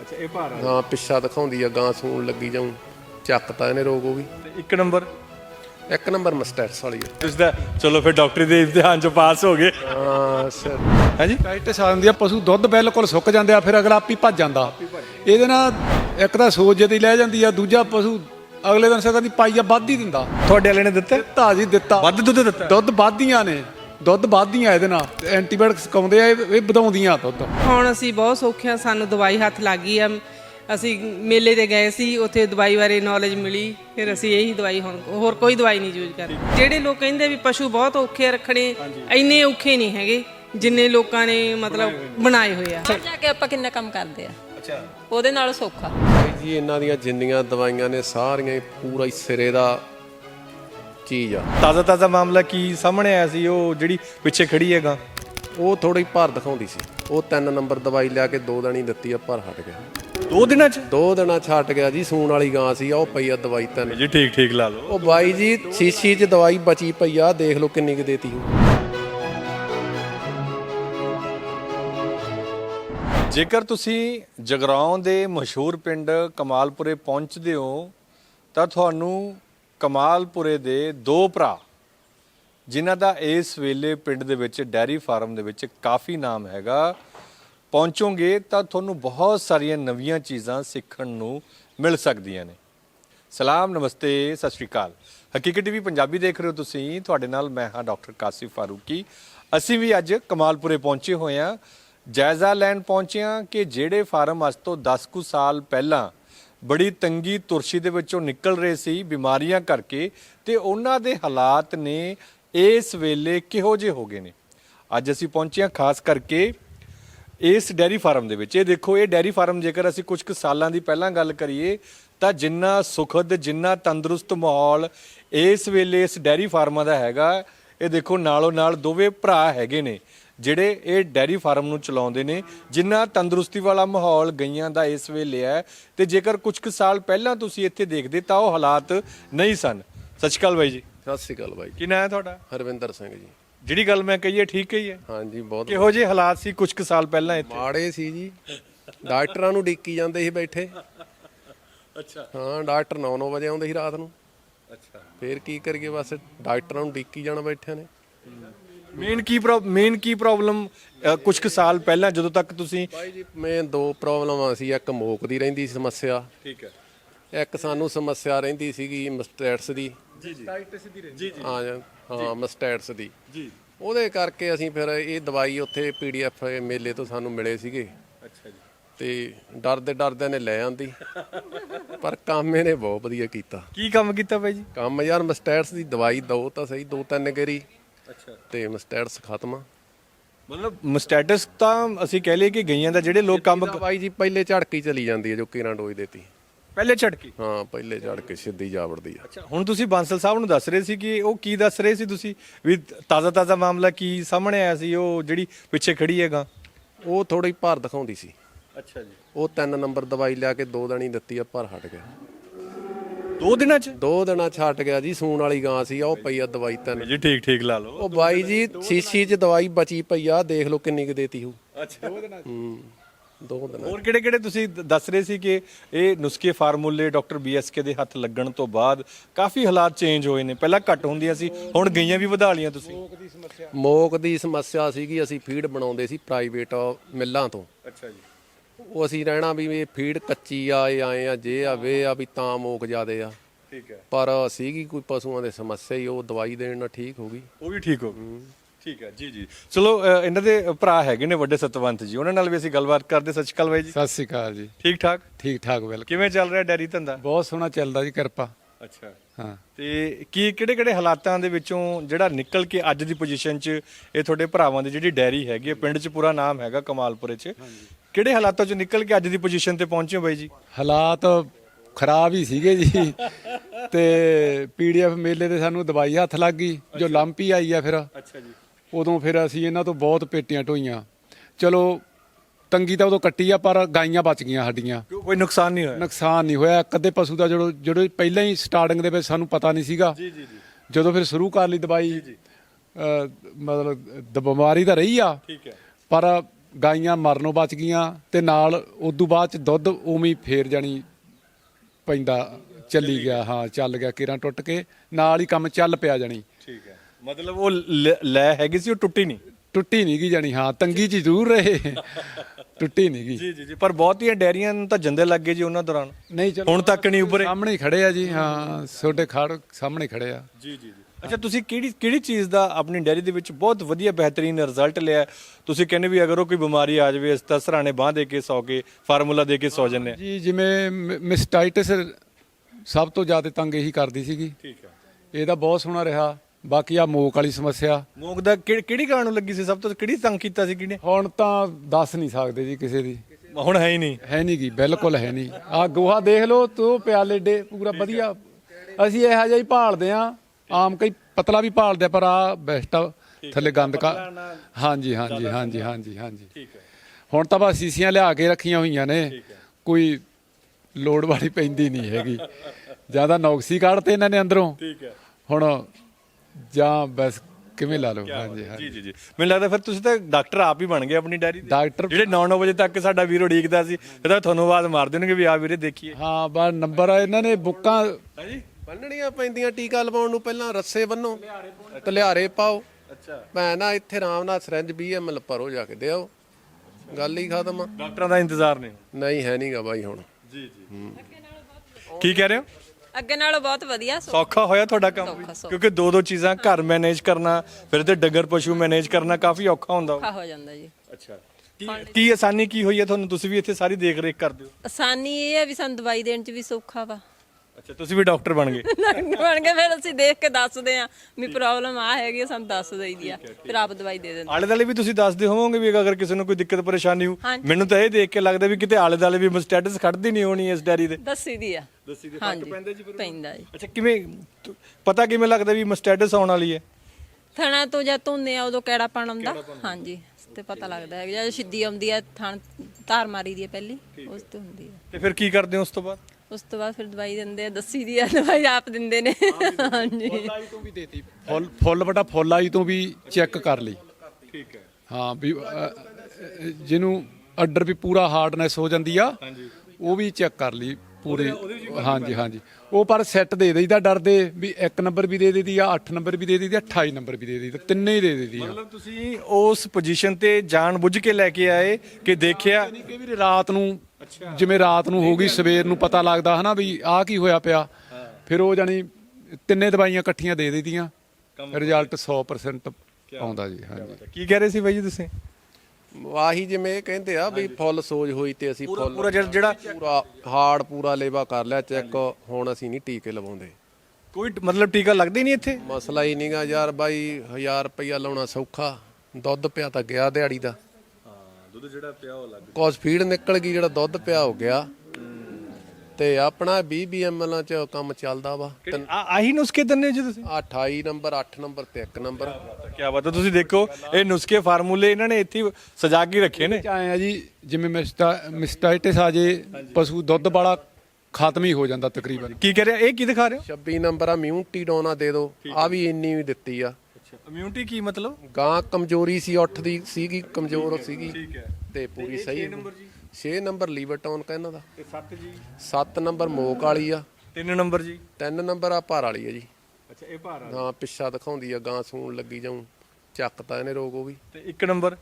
ਅੱਛਾ ਇਹ ਭਾਰ ਹਾਂ ਪਿੱਛਾ ਦਿਖਾਉਂਦੀ ਆ ਗਾਂ ਸੂਣ ਲੱਗੀ ਜਾਉ ਚੱਕਤਾ ਇਹਨੇ ਰੋਗ ਉਹ ਵੀ। ਤੇ 1 ਨੰਬਰ? 1 ਨੰਬਰ ਮਸਟੈਟਸ ਵਾਲੀ ਆ। ਇਸ ਦਾ ਚਲੋ ਫਿਰ ਡਾਕਟਰੀ ਦੇ ਇਮਤਿਹਾਨ ਚ ਪਾਸ ਹੋ ਗਏ। ਹਾਂ ਸਰ। ਹਾਂਜੀ ਟਾਈਟਸ ਆ ਜਾਂਦੀ ਆ ਪਸ਼ੂ ਦੁੱਧ ਬਿਲਕੁਲ ਸੁੱਕ ਜਾਂਦੇ ਆ ਫਿਰ ਅਗਲਾ ਆਪੀ ਭੱਜ ਜਾਂਦਾ। ਇਹਦੇ ਨਾਲ ਇੱਕ ਤਾਂ ਸੋਜ ਜਿਹੀ ਲੈ ਜਾਂਦੀ ਆ ਦੂਜਾ ਪਸ਼ੂ ਅਗਲੇ ਦਿਨ ਸਗੋਂ ਦੀ ਪਾਈਆ ਵੱਧ ਹੀ ਦਿੰਦਾ। ਤੁਹਾਡੇ ਵਾਲੇ ਨੇ ਦਿੱਤਾ? ਤਾਜੀ ਦਿੱਤਾ। ਵੱਧ ਦੁੱਧ ਦਿੱਤਾ? ਦੁੱਧ ਵੱਧਦੀਆਂ ਨੇ। ਦੁੱਧ ਵੱਧਦੀਆਂ ਇਹਦੇ ਨਾਲ। ਐਂਟੀਬਾਇਓਟਿਕਸ ਕਾਉਂਦੇ ਆ ਇਹ ਇਹ ਵਧਾਉਂਦੀਆਂ ਦੁੱਧ। ਹੁਣ ਅਸੀਂ ਬਹੁਤ ਸੌਖੇ ਹਾਂ ਸਾਨੂੰ ਦਵਾਈ ਹੱਥ ਲੱਗ ਗਈ ਆ। ਅਸੀਂ ਮੇਲੇ ਤੇ ਗਏ ਸੀ ਉੱਥੇ ਦਵਾਈ ਬਾਰੇ ਨੌਲੇਜ ਮਿਲੀ। ਫਿਰ ਅਸੀਂ ਇਹੀ ਦਵਾਈ ਹੁਣ ਹੋਰ ਕੋਈ ਦਵਾਈ ਨਹੀਂ ਯੂਜ਼ ਕਰਦੇ ਜਿਹੜੇ ਲੋਕ ਕਹਿੰਦੇ ਵੀ ਪਸ਼ੂ ਬਹੁਤ ਔਖੇ ਰੱਖਣੇ ਇੰਨੇ ਔਖੇ ਨਹੀਂ ਹੈਗੇ ਜਿੰਨੇ ਲੋਕਾਂ ਨੇ ਮਤਲਬ ਬਣਾਏ ਹੋਏ ਆ। ਜਾ ਕੇ ਆਪਾਂ ਕਿੰਨਾ ਕੰਮ ਕਰਦੇ ਆ। ਅੱਛਾ। ਉਹਦੇ ਨਾਲ ਸੌਖਾ। ਜੀ ਇਹਨਾਂ ਦੀਆਂ ਜਿੰਨੀਆਂ ਦਵਾਈਆਂ ਨੇ ਸਾਰੀਆਂ ਹੀ ਪੂਰਾ ਹੀ ਸਿਰੇ ਦਾ ਚੀਜ਼ ਆ। ਤਾਜ਼ਾ ਤਾਜ਼ਾ ਮਾਮਲਾ ਕੀ ਸਾਹਮਣੇ ਆਇਆ ਸੀ ਉਹ ਜਿਹੜੀ ਪਿੱਛੇ ਖੜੀ ਹੈਗਾ ਉਹ ਥੋੜੀ ਭਾਰ ਦਿਖਾਉਂਦੀ ਸੀ। ਉਹ 3 ਨੰਬਰ ਦਵਾਈ ਲਿਆ ਕੇ ਦੋ ਦਿਨ ਹੀ ਦਿੱਤੀ ਆ ਭਾਰ ਹਟ ਗਿਆ। ਦੋ ਦਿਨਾਂ ਚ? ਦੋ ਦਿਨਾਂ ਚ ਹਟ ਗਿਆ ਜੀ ਸੂਣ ਵਾਲੀ ਗਾਂ ਸੀ ਆ ਉਹ ਪਈ ਆ ਦਵਾਈ ਤਿੰਨ। ਜੀ ਠੀਕ ਠੀਕ ਲਾ ਲਓ। ਉਹ ਬਾਈ ਜੀ ਸ਼ੀਸ਼ੀ 'ਚ ਦਵਾਈ ਬਚੀ ਪਈ ਆ ਦੇਖ ਲਓ ਕਿੰਨੀ ਕੁ ਦੇਤੀ ਉਹ ਜੇਕਰ ਤੁਸੀਂ ਜਗਰਾਉਂ ਦੇ ਮਸ਼ਹੂਰ ਪਿੰਡ ਕਮਾਲਪੁਰੇ ਪਹੁੰਚਦੇ ਹੋ, ਤਾਂ ਤੁਹਾਨੂੰ ਕਮਾਲਪੁਰੇ ਦੇ ਦੋ ਭਰਾ, ਜਿਨ੍ਹਾਂ ਦਾ ਇਸ ਵੇਲੇ ਪਿੰਡ ਦੇ ਵਿੱਚ, ਡੈਰੀ ਫਾਰਮ ਦੇ ਵਿੱਚ ਕਾਫੀ ਨਾਮ ਹੈਗਾ, ਪਹੁੰਚੋਗੇ ਤਾਂ ਤੁਹਾਨੂੰ ਬਹੁਤ ਸਾਰੀਆਂ ਨਵੀਆਂ ਚੀਜ਼ਾਂ ਸਿੱਖਣ ਨੂੰ ਮਿਲ ਸਕਦੀਆਂ ਨੇ। ਸਲਾਮ, ਨਮਸਤੇ, ਸਤਿ ਸ਼੍ਰੀ ਅਕਾਲ। ਹਕੀਕਤ ਟੀਵੀ ਪੰਜਾਬੀ ਦੇਖ ਰਹੇ ਹੋ ਤੁਸੀਂ। ਤੁਹਾਡੇ ਨਾਲ ਮੈਂ ਹਾਂ ਡਾਕਟਰ ਕਾਸਿਫ ਫਾਰੂਕੀ। ਅਸੀਂ ਵੀ ਅੱਜ ਕਮਾਲਪੁਰੇ ਪਹੁੰਚੇ ਹੋਏ ਹਾਂ। ਜਾਇਜ਼ਾ ਲੈਣ ਪਹੁੰਚਿਆ ਕਿ ਜਿਹੜੇ ਫਾਰਮ ਅੱਜ ਤੋਂ 10 ਕੁ ਸਾਲ ਪਹਿਲਾਂ ਬੜੀ ਤੰਗੀ ਤੁਰਸ਼ੀ ਦੇ ਵਿੱਚੋਂ ਨਿਕਲ ਰਹੇ ਸੀ, ਬਿਮਾਰੀਆਂ ਕਰਕੇ ਤੇ ਉਹਨਾਂ ਦੇ ਹਾਲਾਤ ਨੇ ਇਸ ਵੇਲੇ ਕਿਹੋ ਜਿਹੇ ਹੋ ਗਏ ਨੇ। ਅੱਜ ਅਸੀਂ ਪਹੁੰਚੇ ਹਾਂ ਖਾਸ ਕਰਕੇ ਇਸ ਡੈਰੀ ਫਾਰਮ ਦੇ ਵਿੱਚ। ਇਹ ਦੇਖੋ, ਇਹ ਡੈਰੀ ਫਾਰਮ ਜੇਕਰ ਅਸੀਂ ਕੁਝ ਕੁ ਸਾਲਾਂ ਦੀ ਪਹਿਲਾਂ ਗੱਲ ਕਰੀਏ, ਤਾਂ ਜਿੰਨਾ ਸੁਖਦ, ਜਿੰਨਾ ਤੰਦਰੁਸਤ ਮਾਹੌਲ ਇਸ ਵੇਲੇ ਇਸ ਡੈਰੀ ਫਾਰਮਾਂ ਦਾ ਹੈਗਾ ਇਹ ਦੇਖੋ ਨਾਲੋਂ ਨਾਲ ਦੋਵੇਂ ਭਰਾ ਹੈਗੇ ਨੇ ਜਿਹੜੇ ਇਹ ਡੈਰੀ ਫਾਰਮ ਨੂੰ ਚਲਾਉਂਦੇ ਨੇ ਜਿੰਨਾ ਤੰਦਰੁਸਤੀ ਵਾਲਾ ਮਾਹੌਲ ਗਈਆਂ ਦਾ ਇਸ ਵੇਲੇ ਹੈ ਤੇ ਜੇਕਰ ਕੁਝ ਕੁ ਸਾਲ ਪਹਿਲਾਂ ਤੁਸੀਂ ਇੱਥੇ ਦੇਖਦੇ ਤਾਂ ਉਹ ਹਾਲਾਤ ਨਹੀਂ ਸਨ। ਸਤਿ ਸ਼੍ਰੀ ਅਕਾਲ ਬਾਈ ਜੀ। ਸਤਿ ਸ਼੍ਰੀ ਅਕਾਲ ਬਾਈ ਕੀ ਨਾਂ ਹੈ ਤੁਹਾਡਾ? ਹਰਵਿੰਦਰ ਸਿੰਘ ਜੀ। ਜਿਹੜੀ ਗੱਲ ਮੈਂ ਕਹੀ ਹੈ ਠੀਕ ਕਹੀ ਹੈ ਹਾਂਜੀ ਬਹੁਤ ਕਿਹੋ ਜਿਹੇ ਹਾਲਾਤ ਸੀ ਕੁਝ ਕੁ ਸਾਲ ਪਹਿਲਾਂ ਇੱਥੇ? ਮਾੜੇ ਸੀ ਜੀ। ਡਾਕਟਰਾਂ ਨੂੰ ਡਿੱਕੀ ਜਾਂਦੇ ਸੀ ਬੈਠੇ। ਅੱਛਾ। ਹਾਂ ਡਾਕਟਰ 9-9 ਵਜੇ ਆਉਂਦੇ ਸੀ ਰਾਤ ਨੂੰ। ਅੱਛਾ। ਫੇਰ ਕੀ ਕਰੀਏ ਬਸ ਡਾਕਟਰਾਂ ਨੂੰ ਡਿੱਕੀ ਜਾਣਾ ਬੈਠਿਆਂ ਨੇ। ਮੇਨ ਕੀ ਮੇਨ ਕੀ ਪ੍ਰੋਬਲਮ ਕੁਝ ਕੁ ਸਾਲ ਪਹਿਲਾਂ ਜਦੋਂ ਤੱਕ ਤੁਸੀਂ ਬਾਈ ਜੀ ਮੈਂ ਦੋ ਪ੍ਰੋਬਲਮਾਂ ਸੀ ਇੱਕ ਮੋਕ ਦੀ ਰਹਿੰਦੀ ਸੀ ਸਮੱਸਿਆ। ਠੀਕ ਹੈ। ਇੱਕ ਸਾਨੂੰ ਸਮੱਸਿਆ ਰਹਿੰਦੀ ਸੀਗੀ ਮਸਟੈਟਸ ਦੀ। ਜੀ ਜੀ। ਜੀ ਹਾਂ ਜੀ, ਹਾਂ ਮਸਟੈਟਸ ਦੀ। ਜੀ। ਉਹਦੇ ਕਰਕੇ ਅਸੀਂ ਫਿਰ ਇਹ ਦਵਾਈ ਉੱਥੇ ਪੀਡੀਐਫ ਮੇਲੇ ਤੋਂ ਸਾਨੂੰ ਮਿਲੇ ਸੀਗੇ। ਅੱਛਾ ਜੀ। ਤੇ ਡਰਦੇ ਡਰਦੇ ਨੇ ਲੈ ਆਂਦੀ। ਪਰ ਕੰਮ ਇਹਨੇ ਬਹੁਤ ਵਧੀਆ ਕੀਤਾ। ਕੀ ਕੰਮ ਕੀਤਾ ਬਾਈ ਜੀ? ਕੰਮ ਯਾਰ ਮਸਟੈਟਸ ਦੀ ਦਵਾਈ ਦੋ ਤਾਂ ਸਹੀ ਦੋ ਤਿੰਨ ਗੇਰੀ। ਅੱਛਾ। ਤੇ ਮਸਟੈਟਸ ਖਤਮ। ਆ ਮਤਲਬ ਮਸਟੈਟਸ ਤਾਂ ਅਸੀਂ ਕਹਿ ਲਈਏ ਕਿ ਗਈਆਂ ਦਾ ਜਿਹੜੇ ਲੋਕ ਕੰਮ ਦਵਾਈ ਜੀ ਪਹਿਲੇ ਝੜਕੀ ਚਲੀ ਜਾਂਦੀ ਹੈ ਜੋ ਕਿਰਾਂ ਡੋਜ਼ ਦੇਤੀ। ਪਹਿਲੇ ਝਟਕੀ? ਹਾਂ ਪਹਿਲੇ ਝੜ ਕੇ ਸਿੱਧੀ ਜਾ ਵੜਦੀ ਆ ਅੱਛਾ ਹੁਣ ਤੁਸੀਂ ਬਾਂਸਲ ਸਾਹਿਬ ਨੂੰ ਦੱਸ ਰਹੇ ਸੀ ਕਿ ਉਹ ਕੀ ਦੱਸ ਰਹੇ ਸੀ ਤੁਸੀਂ? ਵੀ ਤਾਜ਼ਾ ਤਾਜ਼ਾ ਮਾਮਲਾ ਕੀ ਸਾਹਮਣੇ ਆਇਆ ਸੀ ਉਹ ਜਿਹੜੀ ਪਿੱਛੇ ਖੜੀ ਹੈਗਾ। ਉਹ ਥੋੜੀ ਭਾਰ ਦਿਖਾਉਂਦੀ ਸੀ। ਅੱਛਾ ਜੀ। ਉਹ ਤਿੰਨ ਨੰਬਰ ਦਵਾਈ ਲਿਆ ਕੇ ਦੋ ਦਿਨ ਹੀ ਦਿੱਤੀ ਆ ਪਰ ਹਟ ਗਿਆ। ਦੋ ਦਿਨਾਂ ਚ? ਦੋ ਦਿਨਾਂ ਚ ਹਟ ਗਿਆ ਜੀ ਸੂਣ ਵਾਲੀ ਗਾਂ ਸੀ ਉਹ ਪਈ ਆ ਦਵਾਈ ਤਿੰਨ। ਜੀ ਠੀਕ ਠੀਕ ਲਾ ਲਓ। ਉਹ ਬਾਈ ਜੀ ਸ਼ੀਸ਼ੀ ਚ ਦਵਾਈ ਬਚੀ ਪਈ ਆ ਦੇਖ ਲਓ ਕਿੰਨੀ ਕੁ ਦੇਤੀ ਹੂ ਅੱਛਾ। ਹੂੰ ਦੋ ਦਿਨ ਹੋਰ ਕਿਹੜੇ ਕਿਹੜੇ ਤੁਸੀਂ ਦ- ਦੱਸ ਰਹੇ ਸੀ ਕਿ ਇਹ ਨੁਸਖੇ ਫਾਰਮੂਲੇ ਡਾਕਟਰ ਬੀਐਸਕੇ ਦੇ ਹੱਥ ਲੱਗਣ ਤੋਂ ਬਾਅਦ ਕਾਫੀ ਹਾਲਾਤ ਚੇਂਜ ਹੋਏ ਨੇ ਪਹਿਲਾਂ ਘੱਟ ਹੁੰਦੀਆਂ ਸੀ ਹੁਣ ਗਈਆਂ ਵੀ ਵਧਾ ਲੀਆਂ ਤੁਸੀਂ। ਮੋਕ ਦੀ ਸਮੱਸਿਆ। ਸੀਗੀ ਅਸੀਂ ਫੀਡ ਬਣਾਉਂਦੇ ਸੀ ਪ੍ਰਾਈਵੇਟ ਮਿੱਲਾਂ ਤੋਂ। ਅੱਛਾ ਜੀ। ਉਹ ਅਸੀਂ ਰਹਿਣਾ ਵੀ ਇਹ ਫੀਡ ਕੱਚੀ ਆ ਇਹ ਆਏ ਆ ਜੇ ਆ ਵੇ ਆ ਵੀ ਤਾਂ ਮੋਕ ਜ਼ਿਆਦੇ ਆ। ਠੀਕ ਹੈ। ਪਰ ਸੀਗੀ ਕੋਈ ਪਸ਼ੂਆਂ ਦੇ ਸਮੱਸਿਆ ਹੀ ਉਹ ਦਵਾਈ ਦੇਣ ਨਾਲ ਠੀਕ ਹੋ ਗਈ। ਉਹ ਵੀ ਠੀਕ ਹੋ ਗਈ। ਠੀਕ ਹੈ ਜੀ ਜੀ। ਚਲੋ ਅ, ਇਹਨਾਂ ਦੇ ਭਰਾ ਹੈਗੇ ਨੇ ਵੱਡੇ ਸਤਵੰਤ ਜੀ। ਉਹਨਾਂ ਨਾਲ ਵੀ ਅਸੀਂ ਗੱਲਬਾਤ ਕਰਦੇ। ਸਤਿ ਸ਼੍ਰੀ ਅਕਾਲ ਬਾਈ ਜੀ। ਸਤਿ ਸ੍ਰੀ ਅਕਾਲ ਜੀ। ਠੀਕ ਠਾਕ? ਠੀਕ ਠਾਕ ਬਿਲਕੁਲ। ਕਿਵੇਂ ਚੱਲ ਰਿਹਾ ਡੈਰੀ ਧੰਦਾ? ਬਹੁਤ ਸੋਹਣਾ ਚੱਲਦਾ ਜੀ ਕਿਰਪਾ। ਅੱਛਾ। ਹਾਂ। ਤੇ ਕੀ ਕਿਹੜੇ ਕਿਹੜੇ ਹਾਲਾਤਾਂ ਦੇ ਵਿੱਚੋਂ ਜਿਹੜਾ ਨਿਕਲ ਕੇ ਅੱਜ ਦੀ ਪੋਜੀਸ਼ਨ 'ਚ ਇਹ ਤੁਹਾਡੇ ਭਰਾਵਾਂ ਦੀ ਜਿਹੜੀ ਡੈਰੀ ਹੈਗੀ ਹੈ ਪਿੰਡ 'ਚ ਪੂਰਾ ਨਾਮ ਹੈਗਾ ਕਮਾਲਪੁਰੇ 'ਚ। ਕਿਹੜੇ ਹਾਲਾਤਾਂ 'ਚੋਂ ਨਿਕਲ ਕੇ ਅੱਜ ਦੀ ਪੋਜੀਸ਼ਨ ਤੇ ਪਹੁੰਚੇ ਹੋ ਬਾਈ ਜੀ? ਹਾਲਾਤ ਖਰਾਬ ਹੀ ਸੀਗੇ ਜੀ। ਤੇ ਪੀਡੀਐਫ ਮੇਲੇ ਤੇ ਸਾਨੂੰ ਦਵਾਈ ਹੱਥ ਲੱਗ ਗਈ ਜੋ ਲੰਪੀ ਆਈ ਆ ਫਿਰ। ਅੱਛਾ ਜੀ। ਉਦੋਂ ਫਿਰ ਅਸੀਂ ਇਹਨਾਂ ਤੋਂ ਬਹੁਤ ਪੇਟੀਆਂ ਢੋਈਆਂ। ਚਲੋ ਤੰਗੀ ਤਾਂ ਉਦੋਂ ਕੱਟੀ ਆ ਪਰ ਗਾਈਆਂ ਬਚ ਗਈਆਂ ਸਾਡੀਆਂ। ਕੋਈ ਨੁਕਸਾਨ ਨਹੀਂ ਹੋਇਆ? ਨੁਕਸਾਨ ਨਹੀਂ ਹੋਇਆ। ਅੱਧੇ ਪਸ਼ੂ ਦਾ ਜਦੋਂ ਜਦੋਂ ਪਹਿਲਾਂ ਹੀ ਸਟਾਰਟਿੰਗ ਦੇ ਵਿੱਚ ਸਾਨੂੰ ਪਤਾ ਨਹੀਂ ਸੀਗਾ। ਜੀ ਜੀ ਜੀ। ਜਦੋਂ ਫਿਰ ਸ਼ੁਰੂ ਕਰ ਲਈ ਦਵਾਈ ਮਤਲਬ ਦ- ਬਿਮਾਰੀ ਤਾਂ ਰਹੀ ਆ। ਠੀਕ ਹੈ। ਪਰ ਗਾਈਆਂ ਮਰਨੋਂ ਬਚ ਗਈਆਂ ਤੇ ਨਾਲ ਉਦੋਂ ਬਾਅਦ ਚ ਦੁੱਧ ਉਵੇਂ ਫੇਰ ਜਾਣੀ ਪੈਂਦਾ ਚੱਲੀ ਗਿਆ ਹਾਂ ਚੱਲ ਗਿਆ ਕਿਰਾਂ ਟੁੱਟ ਕੇ ਨਾਲ ਹੀ ਕੰਮ ਚੱਲ ਪਿਆ ਜਾਣੀ। ਠੀਕ ਹੈ। ਮਤਲਬ ਉਹ ਲ- ਲੈ ਹੈਗੀ ਸੀ ਉਹ ਟੁੱਟੀ ਨਹੀਂ? ਟੁੱਟੀ ਨਹੀਂ ਗਈ ਜਾਣੀ ਹਾਂ ਤੰਗੀ ਚ ਜ਼ਰੂਰ ਰਹੇ। ਟੁੱਟੀ ਨਹੀਂ ਗਈ ਜੀ ਜੀ ਜੀ ਪਰ ਬਹੁਤੀਆਂ ਡੈਰੀਆਂ ਨੂੰ ਤਾਂ ਜੰਦੇ ਲੱਗ ਗਏ ਜੀ ਉਹਨਾਂ ਦੌਰਾਨ। ਨਹੀਂ ਚਲੋ ਹੁਣ ਤੱਕ ਨਹੀਂ ਉੱਭਰੇ। ਸਾਹਮਣੇ ਹੀ ਖੜੇ ਆ ਜੀ ਹਾਂ ਛੋਟੇ ਖੜ ਸਾਹਮਣੇ ਖੜੇ ਆ। ਜੀ ਜੀ ਜੀ। ਅੱਛਾ ਤੁਸੀਂ ਕਿਹੜੀ ਕਿਹੜੀ ਚੀਜ਼ ਦਾ ਆਪਣੀ ਡੈਰੀ ਦੇ ਵਿੱਚ ਬਹੁਤ ਵਧੀਆ ਬਿਹਤਰੀਨ ਰਿਜ਼ਲਟ ਲਿਆ? ਤੁਸੀਂ ਕਹਿੰਦੇ ਵੀ ਅਗਰ ਉਹ ਕੋਈ ਬਿਮਾਰੀ ਆ ਜਾਵੇ ਇਸ ਤਰ੍ਹਾਂ ਸਰਾਣੇ ਬਾਹ ਦੇ ਕੇ ਸੌ ਕੇ ਫਾਰਮੂਲਾ ਦੇ ਕੇ ਸੌ ਜੰਨੇ ਜੀ ਜਿਵੇਂ ਮਿਸਟਾਈਟਸ ਸਭ ਤੋਂ ਜ਼ਿਆਦਾ ਤੰਗ ਇਹੀ ਕਰਦੀ ਸੀਗੀ। ਠੀਕ ਹੈ। ਇਹਦਾ ਬਹੁਤ ਸੋਹਣਾ ਰਿਹਾ। ਬਾਕੀ ਆ ਮੋਕ ਵਾਲੀ ਸਮੱਸਿਆ। ਮੂੰਗ ਦਾ ਕਿਹੜੀ ਕਿਹੜੀ ਕਾਰਨ ਨੂੰ ਲੱਗੀ ਸੀ? ਸਭ ਤੋਂ ਕਿਹੜੀ ਤੰਗ ਕੀਤਾ ਸੀ ਕਿਹਨੇ? ਹੁਣ ਤਾਂ ਦੱਸ ਨਹੀਂ ਸਕਦੇ ਜੀ ਕਿਸੇ ਦੀ। ਹੁਣ ਹੈ ਹੀ ਨਹੀਂ। ਹੈ ਨਹੀਂ ਗੀ ਬਿਲਕੁਲ ਹੈ ਨਹੀਂ। ਆ ਗੋਹਾ ਦੇਖ ਲਓ ਤੋ ਪਿਆਲੇ ਡੇ ਪੂਰਾ ਵਧੀਆ। ਅਸੀਂ ਇਹੋ ਜਿਹਾ ਹੀ ਭਾਲਦੇ ਆ ਆਮ ਕਈ ਪਤਲਾ ਵੀ ਭਾਲਦੇ ਆ ਪਰ ਆ ਬੈਸਟ ਆ ਥੱਲੇ ਗੰਦ ਕਾ ਹਾਂਜੀ ਹਾਂਜੀ ਹਾਂਜੀ ਹਾਂਜੀ ਹਾਂਜੀ। ਠੀਕ ਹੈ। ਹੁਣ ਤਾਂ ਬਸ ਸੀਸੀਆਂ ਲਿਆ ਕੇ ਰੱਖੀਆਂ ਹੋਈਆਂ ਨੇ ਕੋਈ ਲੋੜ ਵਾਲੀ ਪੈਂਦੀ ਨਹੀਂ ਹੈਗੀ। ਜ਼ਿਆਦਾ ਨੌਕਸੀ ਕੱਢਤੇ ਇਹਨਾਂ ਨੇ ਅੰਦਰੋਂ। ਠੀਕ ਹੈ। ਹੁਣ ਜਾਂ ਬਸ ਕਿਵੇਂ ਲਾ ਲਓ। ਹਾਂਜੀ ਹਾਂਜੀ। ਜੀ ਜੀ ਜੀ। ਮੈਨੂੰ ਲੱਗਦਾ ਫਿਰ ਤੁਸੀਂ ਤਾਂ ਡਾਕਟਰ ਆਪ ਹੀ ਬਣ ਗਏ ਆਪਣੀ ਦੇ ਡਾਕਟਰ ਜਿਹੜੇ 9-9 ਵਜੇ ਤੱਕ ਸਾਡਾ ਵੀਰ ਉਡੀਕਦਾ ਸੀ ਇਹਦਾ ਤੁਹਾਨੂੰ ਆਵਾਜ਼ ਮਾਰ ਦੇਣਗੇ ਵੀ ਆ ਵੀਰੇ ਦੇਖੀਏ। ਹਾਂ ਬਸ ਨੰਬਰ ਆ ਇਹਨਾਂ ਨੇ ਬੁੱਕਾਂ ਹਾਂਜੀ। ਬੰਨਣੀਆਂ ਪੈਂਦੀਆਂ ਟੀਕਾ ਲਵਾਉਣ ਨੂੰ ਪਹਿਲਾਂ ਰੱਸੇ ਬੰਨੋ ਤਲਿਆਰੇ ਪਾਓ। ਅੱਛਾ। ਭੈਣ ਨਾ ਇੱਥੇ ਆਰਾਮ ਨਾਲ ਸਿਰੰਜ 20 ml ਭਰੋ ਜਾ ਕੇ ਦਿਓ। ਗੱਲ ਹੀ ਖਤਮ ਆ। ਡਾਕਟਰਾਂ ਦਾ ਇੰਤਜ਼ਾਰ ਨਹੀਂ। ਨਹੀਂ ਹੈ ਨਹੀਂਗਾ ਬਾਈ ਹੁਣ। ਜੀ ਜੀ ਕੀ ਕਹਿ ਰਹੇ ਹੋ? ਅੱਗੇ ਨਾਲੋਂ ਬਹੁਤ ਵਧੀਆ ਸੌਖਾ। ਹੋਇਆ ਤੁਹਾਡਾ ਕੰਮ? ਵੀ ਸੌਖਾ, ਸੌਖਾ। ਕਿਉਂਕਿ ਦੋ ਦੋ ਚੀਜ਼ਾਂ ਘਰ ਮੈਨੇਜ ਕਰਨਾ ਫਿਰ ਤੇ ਡੰਗਰ ਪਸ਼ੂ ਮੈਨੇਜ ਕਰਨਾ ਕਾਫੀ ਔਖਾ ਹੁੰਦਾ। ਹੋ ਜਾਂਦਾ ਜੀ। ਅੱਛਾ। ਕੀ ਕੀ ਆਸਾਨੀ ਕੀ ਹੋਈ ਹੈ ਤੁਹਾਨੂੰ? ਤੁਸੀਂ ਵੀ ਇੱਥੇ ਸਾਰੀ ਦੇਖ ਰੇਖ ਕਰਦੇ ਹੋ। ਆਸਾਨੀ ਇਹ ਹੈ ਵੀ ਸਾਨੂੰ ਦਵਾਈ ਦੇਣ 'ਚ ਵੀ ਸੌਖਾ ਵਾ। ਅੱਛਾ ਤੁਸੀਂ ਵੀ ਡਾਕਟਰ ਬਣ ਗਏ। ਬਣ ਕੇ ਫਿਰ ਅਸੀਂ ਦੇਖ ਕੇ ਦੱਸਦੇ ਆ ਵੀ ਪ੍ਰੋਬਲਮ ਆ ਹੈਗੀ ਆ, ਸਾਨੂੰ ਦੱਸ ਦਈਦੀ ਆ। ਫਿਰ ਆਪ ਦਵਾਈ ਦੇ ਦਿੰਦੇ ਆਲੇ ਦਾਲੇ ਵੀ ਤੁਸੀਂ ਦੱਸਦੇ ਹੋਵੋਗੇ ਵੀ ਅਗਰ ਕਿਸੇ ਨੂੰ ਕੋਈ ਦਿੱਕਤ ਪਰੇਸ਼ਾਨੀ ਹੋ ਹਾਂਜੀ। ਮੈਨੂੰ ਤਾਂ ਇਹ ਦੇਖ ਕੇ ਲੱਗਦਾ ਵੀ ਕਿਤੇ ਆਲੇ ਦਾਲੇ ਵੀ ਮਸਟੈਟਸ ਖੜਦੀ ਨਹੀਂ ਹੋਣੀ ਇਸ ਡੈਰੀ ਦੇ। ਦੱਸੀ ਦੀ ਆ। ਦੱਸੀ ਦੇ ਹਾਂਜੀ ਪੈਂਦਾ ਜੀ ਅੱਛਾ ਕਿਵੇਂ ਤ- ਪਤਾ ਕਿਵੇਂ ਲੱਗਦਾ ਵੀ ਮਸਟੈਟਸ ਆਉਣ ਵਾਲੀ ਹੈ? ਥਣਾ ਤੋਂ ਜਦ ਧੋਂਦੇ ਆ ਉਦੋਂ ਕਿਹੜਾ ਪਾਣ ਆਉਂਦਾ। ਹਾਂਜੀ ਤੇ ਪਤਾ ਲੱਗਦਾ ਹੈ। ਜਦ ਸਿੱਧੀ ਆਉਂਦੀ ਹੈ ਥਣ ਧਾਰ ਮਾਰੀ ਦੀ ਹੈ ਪਹਿਲੀ ਉਸ ਤੋਂ ਹੁੰਦੀ ਹੈ। ਤੇ ਫਿਰ ਕੀ ਕਰਦੇ ਹੋ ਉਸ ਤੋਂ ਬਾਅਦ? ਉਸ ਤੋਂ ਬਾਅਦ ਫਿਰ ਦਵਾਈ ਦਿੰਦੇ ਆ ਦੱਸੀ ਦੀ ਆ ਦਵਾਈ ਆਪ ਦਿੰਦੇ ਨੇ। ਹਾਂਜੀ। ਫੁੱਲ ਤੋਂ ਵੀ ਦੇਤੀ। ਫੁੱਲ ਫੁੱਲ ਬਟਾ ਫੁੱਲ ਆਈ ਤੋਂ ਵੀ ਚੈੱਕ ਕਰ ਲਈ। ਠੀਕ ਹੈ। ਹਾਂ ਵੀ ਅ, ਜਿਹਨੂੰ ਆਰਡਰ ਵੀ ਪੂਰਾ ਹਾਰਡਨੈਸ ਹੋ ਜਾਂਦੀ ਆ ਉਹ ਵੀ ਚੈੱਕ ਕਰ ਲਈ ਪੂਰੀ। ਹਾਂਜੀ ਹਾਂਜੀ। ਉਹ ਪਰ ਸੈੱਟ ਦੇ ਦੇਈਦਾ ਡਰਦੇ ਵੀ ਇੱਕ ਨੰਬਰ ਵੀ ਦੇ ਦੇਦੀ ਆ 8 ਨੰਬਰ ਵੀ ਦੇ ਦੇਦੀ ਆ 28 ਨੰਬਰ ਵੀ ਦੇ ਦੇਦੀ ਤਿੰਨੇ ਹੀ ਦੇ ਦੇਦੀ ਆ। ਮਤਲਬ ਤੁਸੀਂ ਉਸ ਪੋਜੀਸ਼ਨ ਤੇ ਜਾਣ ਬੁੱਝ ਕੇ ਲੈ ਕੇ ਆਏ ਕਿ ਦੇਖਿਆ ਨਹੀਂ ਕਿ ਵੀ ਰਾਤ ਨੂੰ ਜਿਵੇਂ ਰਾਤ ਨੂੰ ਹੋ ਗਈ ਸਵੇਰ ਨੂੰ ਪਤਾ ਲੱਗਦਾ ਹਨਾ ਵੀ ਆਹ ਕੀ ਹੋਇਆ ਪਿਆ। ਫਿਰ ਉਹ ਜਾਨੀ ਤਿੰਨੇ ਦਵਾਈਆਂ ਇਕੱਠੀਆਂ ਦੇ ਦੇਦੀਆਂ ਰਿਜ਼ਲਟ 100% ਆਉਂਦਾ ਜੀ ਹਾਂਜੀ। ਕੀ ਕਹਿ ਰਹੇ ਸੀ ਬਾਈ ਜੀ ਤੁਸੀਂ? ਆਹੀ ਜਿਵੇਂ ਇਹ ਕਹਿੰਦੇ ਆ ਵੀ ਫੁੱਲ ਸੋਜ ਹੋਈ ਤੇ ਅਸੀਂ ਫੁੱਲ ਪੂਰਾ ਜਿਹੜਾ- ਪੂਰਾ ਹਾਰਡ ਪੂਰਾ ਲੇਵਾ ਕਰ ਲਿਆ ਚੈੱਕ ਹੁਣ ਅਸੀਂ ਨਹੀਂ ਟੀਕੇ ਲਵਾਉਂਦੇ। ਕੋਈ ਮਤਲਬ ਟੀਕਾ ਲੱਗਦਾ ਹੀ ਨਹੀਂ ਇੱਥੇ? ਮਸਲਾ ਹੀ ਨਹੀਂਗਾ ਯਾਰ ਬਾਈ 1000 ਰੁਪਇਆ ਲਾਉਣਾ ਸੌਖਾ। ਦੁੱਧ ਪਿਆ ਤਾਂ ਗਿਆ ਦਿਹਾੜੀ ਦਾ। ਦੁੱਧ ਜਿਹੜਾ ਪਿਆ ਉਹ ਲੱਗ ਕੋਸ ਫੀਡ ਨਿਕਲ ਗਈ ਜਿਹੜਾ ਦੁੱਧ ਪਿਆ ਹੋ ਗਿਆ। ਤੇ ਆਪਣਾ 20 ਬੀਐਮਐਲਾਂ ਚ ਕੰਮ ਚੱਲਦਾ ਵਾ। ਆ- ਆਹੀ ਨੁਸਖੇ ਦੰਨੇ ਜੀ ਤੁਸੀਂ? ਆਹ 28 ਨੰਬਰ 8 ਨੰਬਰ ਤੇ 1 ਨੰਬਰ। ਕੀ ਬਾਤ ਹੈ ਤੁਸੀਂ ਦੇਖੋ ਇਹ ਨੁਸਖੇ ਫਾਰਮੂਲੇ ਇਹਨਾਂ ਨੇ ਇੱਥੇ ਹੀ ਸਜਾ ਕੇ ਰੱਖੇ ਨੇ। ਆਏ ਆ ਜੀ ਜਿਵੇਂ ਮਿਸਟਾ ਮਿਸਟਾਈਟਿਸ ਆ ਜੇ ਪਸ਼ੂ ਦੁੱਧ ਵਾਲਾ ਖਤਮ ਹੀ ਹੋ ਜਾਂਦਾ ਤਕਰੀਬਨ। ਕੀ ਕਹਿ ਰਿਹਾ? ਇਹ ਕੀ ਦਿਖਾ ਰਹੇ ਹੋ? 26 ਨੰਬਰ ਆ ਮਿਊਨਟੀ ਡੋਨਾ ਦੇ ਦਿਓ। ਆ ਵੀ ਇੰਨੀ ਵੀ ਦਿੱਤੀ ਆ। ਇਮਿਊਨਿਟੀ ਕੀ ਮਤਲਬ? ਗਾਂ ਕਮਜ਼ੋਰੀ ਸੀ ਉੱਠ ਦੀ ਸੀਗੀ ਕਮਜ਼ੋਰ ਸੀਗੀ। ਠੀਕ ਹੈ। ਤੇ ਪੂਰੀ ਸਹੀ 6 ਨੰਬਰ ਲੀਵਰਟੌਨ ਕਹਿੰਦਾ ਦਾ। ਤੇ 7 ਜੀ? 7 ਨੰਬਰ ਮੋਕ ਵਾਲੀ ਆ। 3 ਨੰਬਰ ਜੀ? 3 ਨੰਬਰ ਆ ਭਾਰ ਵਾਲੀ ਆ ਜੀ। ਅੱਛਾ ਇਹ ਭਾਰ ਹਾਂ ਪਿੱਛਾ ਦਿਖਾਉਂਦੀ ਆ ਗਾਂ ਸੂਣ ਲੱਗੀ ਜਾਉ ਚੱਕਤਾ ਇਹਨੇ ਰੋਗ ਉਹ ਵੀ। ਤੇ 1 ਨੰਬਰ?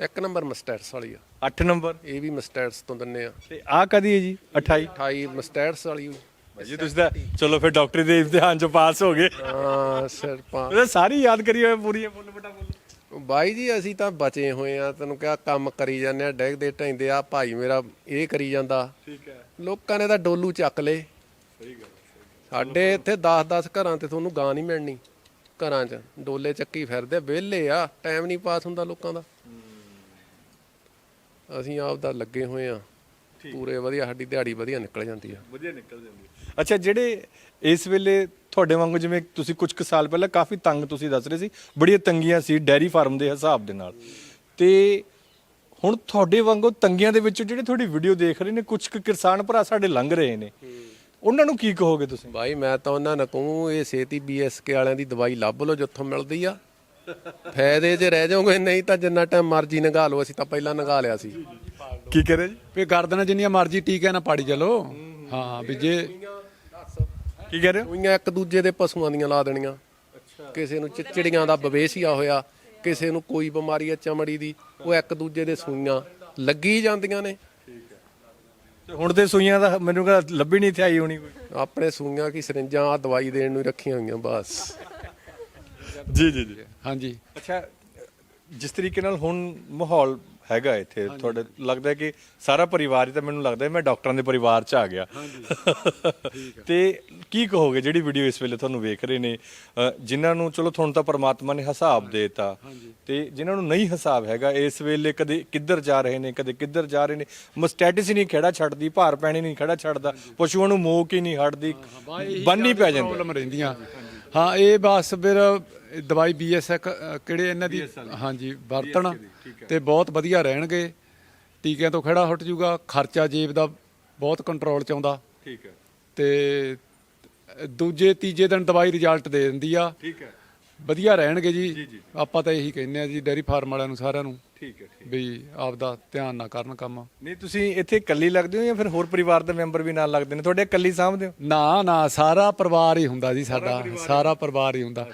ਇੱਕ ਨੰਬਰ ਮਸਟੈਟਸ ਵਾਲੀ ਆ। 8 ਨੰਬਰ? ਇਹ ਵੀ ਮਸਟੈਟਸ ਤੋਂ ਦਿੰਨੇ ਆ। ਤੇ ਆ ਕਦੀ ਹੈ ਜੀ? 28 28 ਮਸਟੈਟਸ ਵਾਲੀ ਹੋਈ। ਜੀ ਤੁਸੀਂ ਤਾਂ ਚਲੋ ਫਿਰ ਡਾਕਟਰੀ ਦੇ ਇਮਤਿਹਾਨ ਚੋਂ ਪਾਸ ਹੋ ਗਏ। ਹਾਂ ਸਿਰ ਪਾ ਉਹ ਸਾਰੀ ਯਾਦ ਕਰੀ ਹੋਏ ਪੂਰੀ ਫੁੱਲ ਬਟਾ ਫੁੱਲ ਬਾਈ ਜੀ ਅਸੀਂ ਤਾਂ ਬਚੇ ਹੋਏ ਆ ਤੈਨੂੰ ਕਿਹਾ ਕੰਮ ਕਰੀ ਜਾਂਦੇ ਆ ਡੈਗਦੇ ਢੈਂਦੇ ਆ ਭਾਈ ਮੇਰਾ ਇਹ ਕਰੀ ਜਾਂਦਾ। ਠੀਕ ਹੈ। ਲੋਕਾਂ ਨੇ ਤਾਂ ਡੋਲੂ ਚੱਕ ਲੇ ਸਹੀ ਗੱਲ ਸਾਡੇ ਇੱਥੇ 10-10 ਘਰਾਂ ਤੇ ਤੁਹਾਨੂੰ ਗਾਂ ਨਹੀਂ ਮਿਲਣੀ। ਘਰਾਂ 'ਚ ਡੋਲੇ ਚੱਕੀ ਫਿਰਦੇ ਵਿਹਲੇ ਆ ਟਾਈਮ ਨਹੀਂ ਪਾਸ ਹੁੰਦਾ ਲੋਕਾਂ ਦਾ। ਅਸੀਂ ਆਪ ਦਾ ਲੱਗੇ ਹੋਏ ਆ ਪੂਰੇ ਵਧੀਆ ਸਾਡੀ ਦਿਹਾੜੀ ਵਧੀਆ ਨਿਕਲ ਜਾਂਦੀ ਆ। ਵਧੀਆ ਨਿਕਲ ਜਾਂਦੀ ਹੈ ਅੱਛਾ ਜਿਹੜੇ ਇਸ ਵੇਲੇ ਤੁਹਾਡੇ ਵਾਂਗੂ ਜਿਵੇਂ ਤੁਸੀਂ ਕੁਝ ਕੁ ਸਾਲ ਪਹਿਲਾਂ ਕਾਫੀ ਤੰਗ ਤੁਸੀਂ ਦੱਸ ਰਹੇ ਸੀ ਬੜੀਆਂ ਤੰਗੀਆਂ ਸੀ ਡੈਰੀ ਫਾਰਮ ਦੇ ਹਿਸਾਬ ਦੇ ਨਾਲ। ਤੇ ਹੁਣ ਤੁਹਾਡੇ ਵਾਂਗੂ ਤੰਗੀਆਂ ਦੇ ਵਿੱਚੋਂ ਜਿਹੜੇ ਤੁਹਾਡੀ ਵੀਡੀਓ ਦੇਖ ਰਹੇ ਨੇ ਕੁਝ ਕੁ ਕਿਸਾਨ ਭਰਾ ਸਾਡੇ ਲੰਘ ਰਹੇ ਨੇ ਉਹਨਾਂ ਨੂੰ ਕੀ ਕਹੋਗੇ ਤੁਸੀਂ? ਬਾਈ ਮੈਂ ਤਾਂ ਉਹਨਾਂ ਨੂੰ ਕਹੂੰ ਇਹ ਛੇਤੀ ਬੀਐਸਕੇ ਵਾਲਿਆਂ ਦੀ ਦਵਾਈ ਲੱਭ ਲਓ ਜਿੱਥੋਂ ਮਿਲਦੀ ਆ। ਫਾਇਦੇ 'ਚ ਰਹਿ ਜਾਓਗੇ ਨਹੀਂ ਤਾਂ ਜਿੰਨਾ ਟਾਈਮ ਮਰਜ਼ੀ ਨਗਾ ਲਓ ਅਸੀਂ ਤਾਂ ਪਹਿਲਾਂ ਨਗਾ ਲਿਆ ਸੀ। ਕੀ ਕਹ ਰਹੇ ਜੀ? ਵੀ ਗਰਦਨ ਜਿੰਨੀਆਂ ਮਰਜ਼ੀ ਟੀਕੇ ਨਾ ਪਾੜੀ ਚਲੋ। ਹਾਂ ਵੀ ਜੇ ਕੀ ਕਹਿ ਰਹੇ ਹੋ? ਸੂਈਆਂ ਇੱਕ ਦੂਜੇ ਦੇ ਪਸ਼ੂਆਂ ਦੀਆਂ ਲਾ ਦੇਣੀਆਂ। ਕਿਸੇ ਨੂੰ ਚਿੜਚਿੜੀਆਂ ਦਾ ਬਵੇਸੀਆ ਹੋਇਆ। ਕਿਸੇ ਨੂੰ ਕੋਈ ਬਿਮਾਰੀ ਆ ਚਮੜੀ ਦੀ ਉਹ ਇੱਕ ਦੂਜੇ ਦੇ ਸੂਈਆਂ ਲੱਗੀ ਜਾਂਦੀਆਂ ਨੇ। ਤੇ ਹੁਣ ਤੇ ਸੂਈਆਂ ਦਾ ਮੈਨੂੰ ਕਹਿੰਦਾ ਲੱਭੀ ਨਹੀਂ ਇੱਥੇ ਆਈ ਹੋਣੀ ਕੋਈ। ਆਪਣੇ ਸੂਈਆਂ ਕੀ ਸਰਿੰਜਾਂ ਆ ਦਵਾਈ ਦੇਣ ਨੂੰ ਹੀ ਰੱਖੀਆਂ ਹੋਈਆਂ ਬਸ। ਜੀ ਜੀ ਜੀ। ਹਾਂਜੀ। ਅੱਛਾ ਜਿਸ ਤਰੀਕੇ ਨਾਲ ਹੁਣ ਮਾਹੌਲ ਹੈਗਾ ਇੱਥੇ। ਤੁਹਾਡੇ ਲੱਗਦਾ ਕਿ ਸਾਰਾ ਪਰਿਵਾਰ ਹੀ ਤਾਂ ਮੈਨੂੰ ਲੱਗਦਾ ਮੈਂ ਡਾਕਟਰਾਂ ਦੇ ਪਰਿਵਾਰ 'ਚ ਆ ਗਿਆ। ਤੇ ਕੀ ਕਹੋਗੇ ਜਿਹੜੀ ਵੀਡੀਓ ਇਸ ਵੇਲੇ ਤੁਹਾਨੂੰ ਵੇਖ ਰਹੇ ਨੇ ਜਿਨ੍ਹਾਂ ਨੂੰ ਚਲੋ ਤੁਹਾਨੂੰ ਤਾਂ ਪਰਮਾਤਮਾ ਨੇ ਹਿਸਾਬ ਦੇਤਾ ਤੇ ਜਿਨ੍ਹਾਂ ਨੂੰ ਨਹੀਂ ਹਿਸਾਬ ਹੈਗਾ ਇਸ ਵੇਲੇ ਕਦੇ ਕਿੱਧਰ ਜਾ ਰਹੇ ਨੇ ਕਦੇ ਕਿੱਧਰ ਜਾ ਰਹੇ ਨੇ? ਮਸਟੈਟਿਸ ਹੀ ਨਹੀਂ ਖੇੜਾ ਛੱਡਦੀ ਭਾਰ ਪੈਣੀ ਨਹੀਂ ਖੇੜਾ ਛੱਡਦਾ ਪਸ਼ੂਆਂ ਨੂੰ ਮੋਕ ਹੀ ਨਹੀਂ ਹਟਦੀ ਬੰਨੀ ਪੈ ਜਾਂਦੀ। ਪ੍ਰੋਬਲਮ ਰਹਿੰਦੀਆਂ। ਹਾਂ ਇਹ ਬਸ ਫਿਰ ਦਵਾਈ ਬੀਐਸ ਕਿਹੜੇ ਇਹਨਾਂ ਦੀ? ਹਾਂਜੀ ਵਰਤਣ। ਤੇ ਬਹੁਤ ਵਧੀਆ ਰਹਿਣਗੇ। ਟੀਕਿਆਂ ਤੋਂ ਖੜਾ ਹਟ ਜੂਗਾ। ਖਰਚਾ ਜੇਬ ਦਾ ਬਹੁਤ ਕੰਟਰੋਲ ਚ ਆਉਂਦਾ। ਠੀਕ ਹੈ। ਤੇ ਦੂਜੇ ਤੀਜੇ ਦਿਨ ਦਵਾਈ ਰਿਜ਼ਲਟ ਦੇ ਦਿੰਦੀ ਆ। ਠੀਕ ਹੈ। ਵਧੀਆ ਰਹਿਣਗੇ ਜੀ। ਆਪਾਂ ਤਾਂ ਇਹੀ ਕਹਿੰਦੇ ਆ ਜੀ ਡੈਰੀ ਫਾਰਮ ਵਾਲਿਆਂ ਨੂੰ ਸਾਰਿਆਂ ਨੂੰ ਠੀਕ ਹੈ ਵੀ ਆਪਦਾ ਧਿਆਨ ਨਾ ਕਰਨ ਕੰਮ। ਨਹੀਂ ਤੁਸੀਂ ਇੱਥੇ ਇਕੱਲੀ ਲੱਗਦੇ ਹੋ ਜਾਂ ਫਿਰ ਹੋਰ ਪਰਿਵਾਰ ਦੇ ਮੈਂਬਰ ਵੀ ਨਾਲ ਲੱਗਦੇ ਨੇ? ਤੁਹਾਡੇ ਇਕੱਲੀ ਸਾਂਭਦੇ ਹੋ? ਨਾ ਨਾ ਸਾਰਾ ਪਰਿਵਾਰ ਹੀ ਹੁੰਦਾ ਜੀ ਸਾਡਾ। ਸਾਰਾ ਪਰਿਵਾਰ ਹੀ ਹੁੰਦਾ।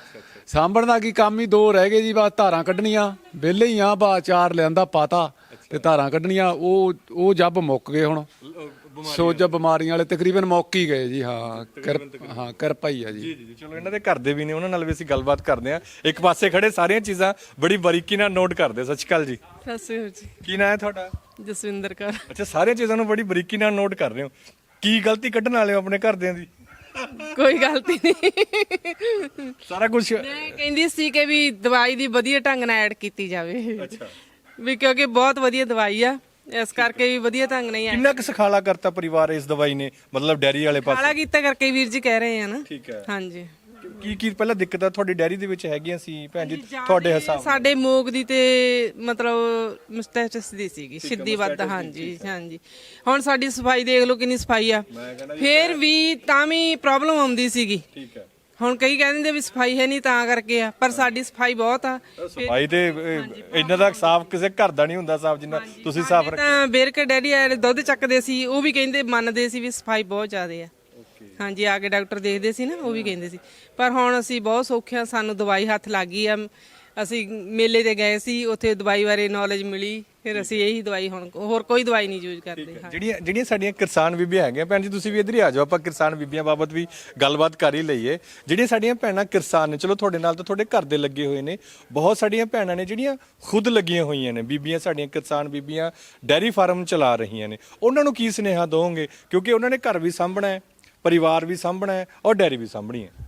ਸਾਂਭਣ ਦਾ ਕੀ ਕੰਮ ਹੀ ਦੋ ਰਹਿ ਗਏ ਜੀ ਬਸ ਧਾਰਾਂ ਕੱਢਣੀਆਂ। ਵਿਹਲੇ ਹੀ ਆ ਬਾ ਚਾਰ ਲਿਆਂਦਾ ਪਾਤਾ ਤੇ ਧਾਰਾਂ ਕੱਢਣੀਆਂ ਉਹ ਉਹ ਜੱਬ ਮੁੱਕ ਗਏ ਹੁਣ। ਸੋਜ ਬਿਮਾਰੀਆਂ ਵਾਲੇ ਤਕਰੀਬਨ ਮੁੱਕ ਹੀ ਗਏ ਜੀ ਹਾਂ ਕਿਰਪ ਹਾਂ ਕਿਰਪਾ ਹੀ ਆ ਜੀ। ਜੀ ਜੀ ਚਲੋ ਇਹਨਾਂ ਦੇ ਘਰ ਦੇ ਵੀ ਨੇ ਉਹਨਾਂ ਨਾਲ ਵੀ ਅਸੀਂ ਗੱਲਬਾਤ ਕਰਦੇ ਹਾਂ। ਇੱਕ ਪਾਸੇ ਖੜੇ ਸਾਰੀਆਂ ਚੀਜ਼ਾਂ ਬੜੀ ਬਾਰੀਕੀ ਨਾਲ ਨੋਟ ਕਰਦੇ ਸਤਿ ਸ਼੍ਰੀ ਅਕਾਲ ਜੀ। ਸਤਿ ਸ਼੍ਰੀ ਅਕਾਲ ਜੀ। ਕੀ ਨਾਂ ਹੈ ਤੁਹਾਡਾ? ਜਸਵਿੰਦਰ ਕੌਰ। ਅੱਛਾ ਸਾਰੀਆਂ ਚੀਜ਼ਾਂ ਨੂੰ ਬੜੀ ਬਾਰੀਕੀ ਨਾਲ ਨੋਟ ਕਰ ਰਹੇ ਹੋ। ਕੀ ਗਲਤੀ ਕੱਢਣ ਵਾਲੇ ਹੋ ਆਪਣੇ ਘਰਦਿਆਂ ਦੀ? ਕੋਈ ਗਲਤੀ ਨਹੀਂ। ਸਾਰਾ ਕੁਝ ਮੈਂ ਕਹਿੰਦੀ ਸੀ ਕਿ ਵੀ ਦਵਾਈ ਦੀ ਵਧੀਆ ਢੰਗ ਨਾਲ ਐਡ ਕੀਤੀ ਜਾਵੇ। ਅੱਛਾ। ਵੀ ਕਿਉਂਕਿ ਬਹੁਤ ਵਧੀਆ ਦਵਾਈ ਆ। ਇਸ ਕਰਕੇ ਵੀ ਵਧੀਆ ਢੰਗ ਨਹੀਂ ਆ ਕਿੰਨਾ ਕੁ ਸਖਾਲਾ ਕਰਤਾ ਪਰਿਵਾਰ ਇਸ ਦਵਾਈ ਨੇ? ਮਤਲਬ ਡੈਰੀ ਵਾਲੇ ਪਾਸੇ? ਕਾਲਾ ਕੀਤਾ ਕਰਕੇ ਵੀਰ ਜੀ ਕਹਿ ਰਹੇ ਆ ਨਾ। ਠੀਕ ਹੈ। ਹਾਂਜੀ। ਕੀ ਕੀ ਪਹਿਲਾਂ ਦਿੱਕਤਾਂ ਤੁਹਾਡੀ ਡੈਰੀ ਦੇ ਵਿੱਚ ਹੈਗੀਆਂ ਸੀ ਭੈਣ ਜੀ? ਤੁਹਾਡੇ ਹਿਸਾਬ ਸਾਡੇ ਮੋਗ ਦੀ ਤੇ ਮਤਲਬ ਮਸਟੈਟਸ ਦੀ ਸੀਗੀ ਸਿੱਧੀ ਵੱਧ ਹਾਂਜੀ ਹਾਂਜੀ। ਹੁਣ ਸਾਡੀ ਸਫ਼ਾਈ ਦੇਖ ਲਓ ਕਿੰਨੀ ਸਫ਼ਾਈ ਆ। ਫੇਰ ਵੀ ਤਾਂ ਵੀ ਪ੍ਰੋਬਲਮ ਆਉਂਦੀ ਸੀਗੀ। ਠੀਕ ਹੈ। ਹੁਣ ਕਈ ਕਹਿੰਦੇ ਵੀ ਸਫ਼ਾਈ ਹੈ ਨਹੀਂ ਤਾਂ ਕਰਕੇ ਆ ਪਰ ਸਾਡੀ ਸਫ਼ਾਈ ਬਹੁਤ ਆ। ਸਫ਼ਾਈ ਤੇ ਅਹ, ਇੰਨਾ ਦਾ ਸਾਫ਼ ਕਿਸੇ ਘਰ ਦਾ ਨਹੀਂ ਹੁੰਦਾ ਸਾਫ਼ ਜਿੰਨਾ ਤੁਸੀਂ ਸਾਫ਼ ਰੱਖ ਤਾਂ ਬੇਰਕੇ ਡੈਡੀ ਵਾਲੇ ਦੁੱਧ ਚੱਕਦੇ ਸੀ ਉਹ ਵੀ ਕਹਿੰਦੇ ਮੰਨਦੇ ਸੀ ਵੀ ਸਫ਼ਾਈ ਬਹੁਤ ਜ਼ਿਆਦੇ ਆ। ਹਾਂਜੀ ਆ ਕੇ ਡਾਕਟਰ ਦੇਖਦੇ ਸੀ ਨਾ ਉਹ ਵੀ ਕਹਿੰਦੇ ਸੀ। ਪਰ ਹੁਣ ਅਸੀਂ ਬਹੁਤ ਸੌਖੇ ਆ ਸਾਨੂੰ ਦਵਾਈ ਹੱਥ ਲੱਗ ਗਈ ਆ ਅਸੀਂ ਮੇਲੇ ਤੇ ਗਏ ਸੀ ਉੱਥੇ ਦਵਾਈ ਬਾਰੇ ਨੌਲੇਜ ਮਿਲੀ ਫਿਰ ਅਸੀਂ ਇਹੀ ਦਵਾਈ ਹੁਣ ਹੋਰ ਕੋਈ ਦਵਾਈ ਨਹੀਂ ਯੂਜ਼ ਕਰਦੇ ਹਾਂ। ਜਿਹੜੀਆਂ ਜਿਹੜੀਆਂ ਸਾਡੀਆਂ ਕਿਸਾਨ ਬੀਬੀਆਂ ਹੈਗੀਆਂ ਭੈਣ ਜੀ ਤੁਸੀਂ ਵੀ ਇੱਧਰ ਹੀ ਆ ਜਾਓ ਆਪਾਂ ਕਿਸਾਨ ਬੀਬੀਆਂ ਬਾਬਤ ਵੀ ਗੱਲਬਾਤ ਕਰ ਹੀ ਲਈਏ। ਜਿਹੜੀਆਂ ਸਾਡੀਆਂ ਭੈਣਾਂ ਕਿਸਾਨ ਨੇ ਚਲੋ ਤੁਹਾਡੇ ਨਾਲ ਤਾਂ ਤੁਹਾਡੇ ਘਰ ਦੇ ਲੱਗੇ ਹੋਏ ਨੇ ਬਹੁਤ ਸਾਡੀਆਂ ਭੈਣਾਂ ਨੇ ਜਿਹੜੀਆਂ ਖੁਦ ਲੱਗੀਆਂ ਹੋਈਆਂ ਨੇ ਬੀਬੀਆਂ ਸਾਡੀਆਂ ਕਿਸਾਨ ਬੀਬੀਆਂ ਡੈਰੀ ਫਾਰਮ ਚਲਾ ਰਹੀਆਂ ਨੇ। ਉਹਨਾਂ ਨੂੰ ਕੀ ਸੁਨੇਹਾ ਦੋਗੇ ਕਿਉਂਕਿ ਉਹਨਾਂ ਨੇ ਘਰ ਵੀ ਸਾਂਭਣਾ ਹੈ ਪਰਿਵਾਰ ਵੀ ਸਾਂਭਣਾ ਹੈ ਔਰ ਡੈਰੀ ਵੀ ਸਾਂਭਣੀ ਹੈ।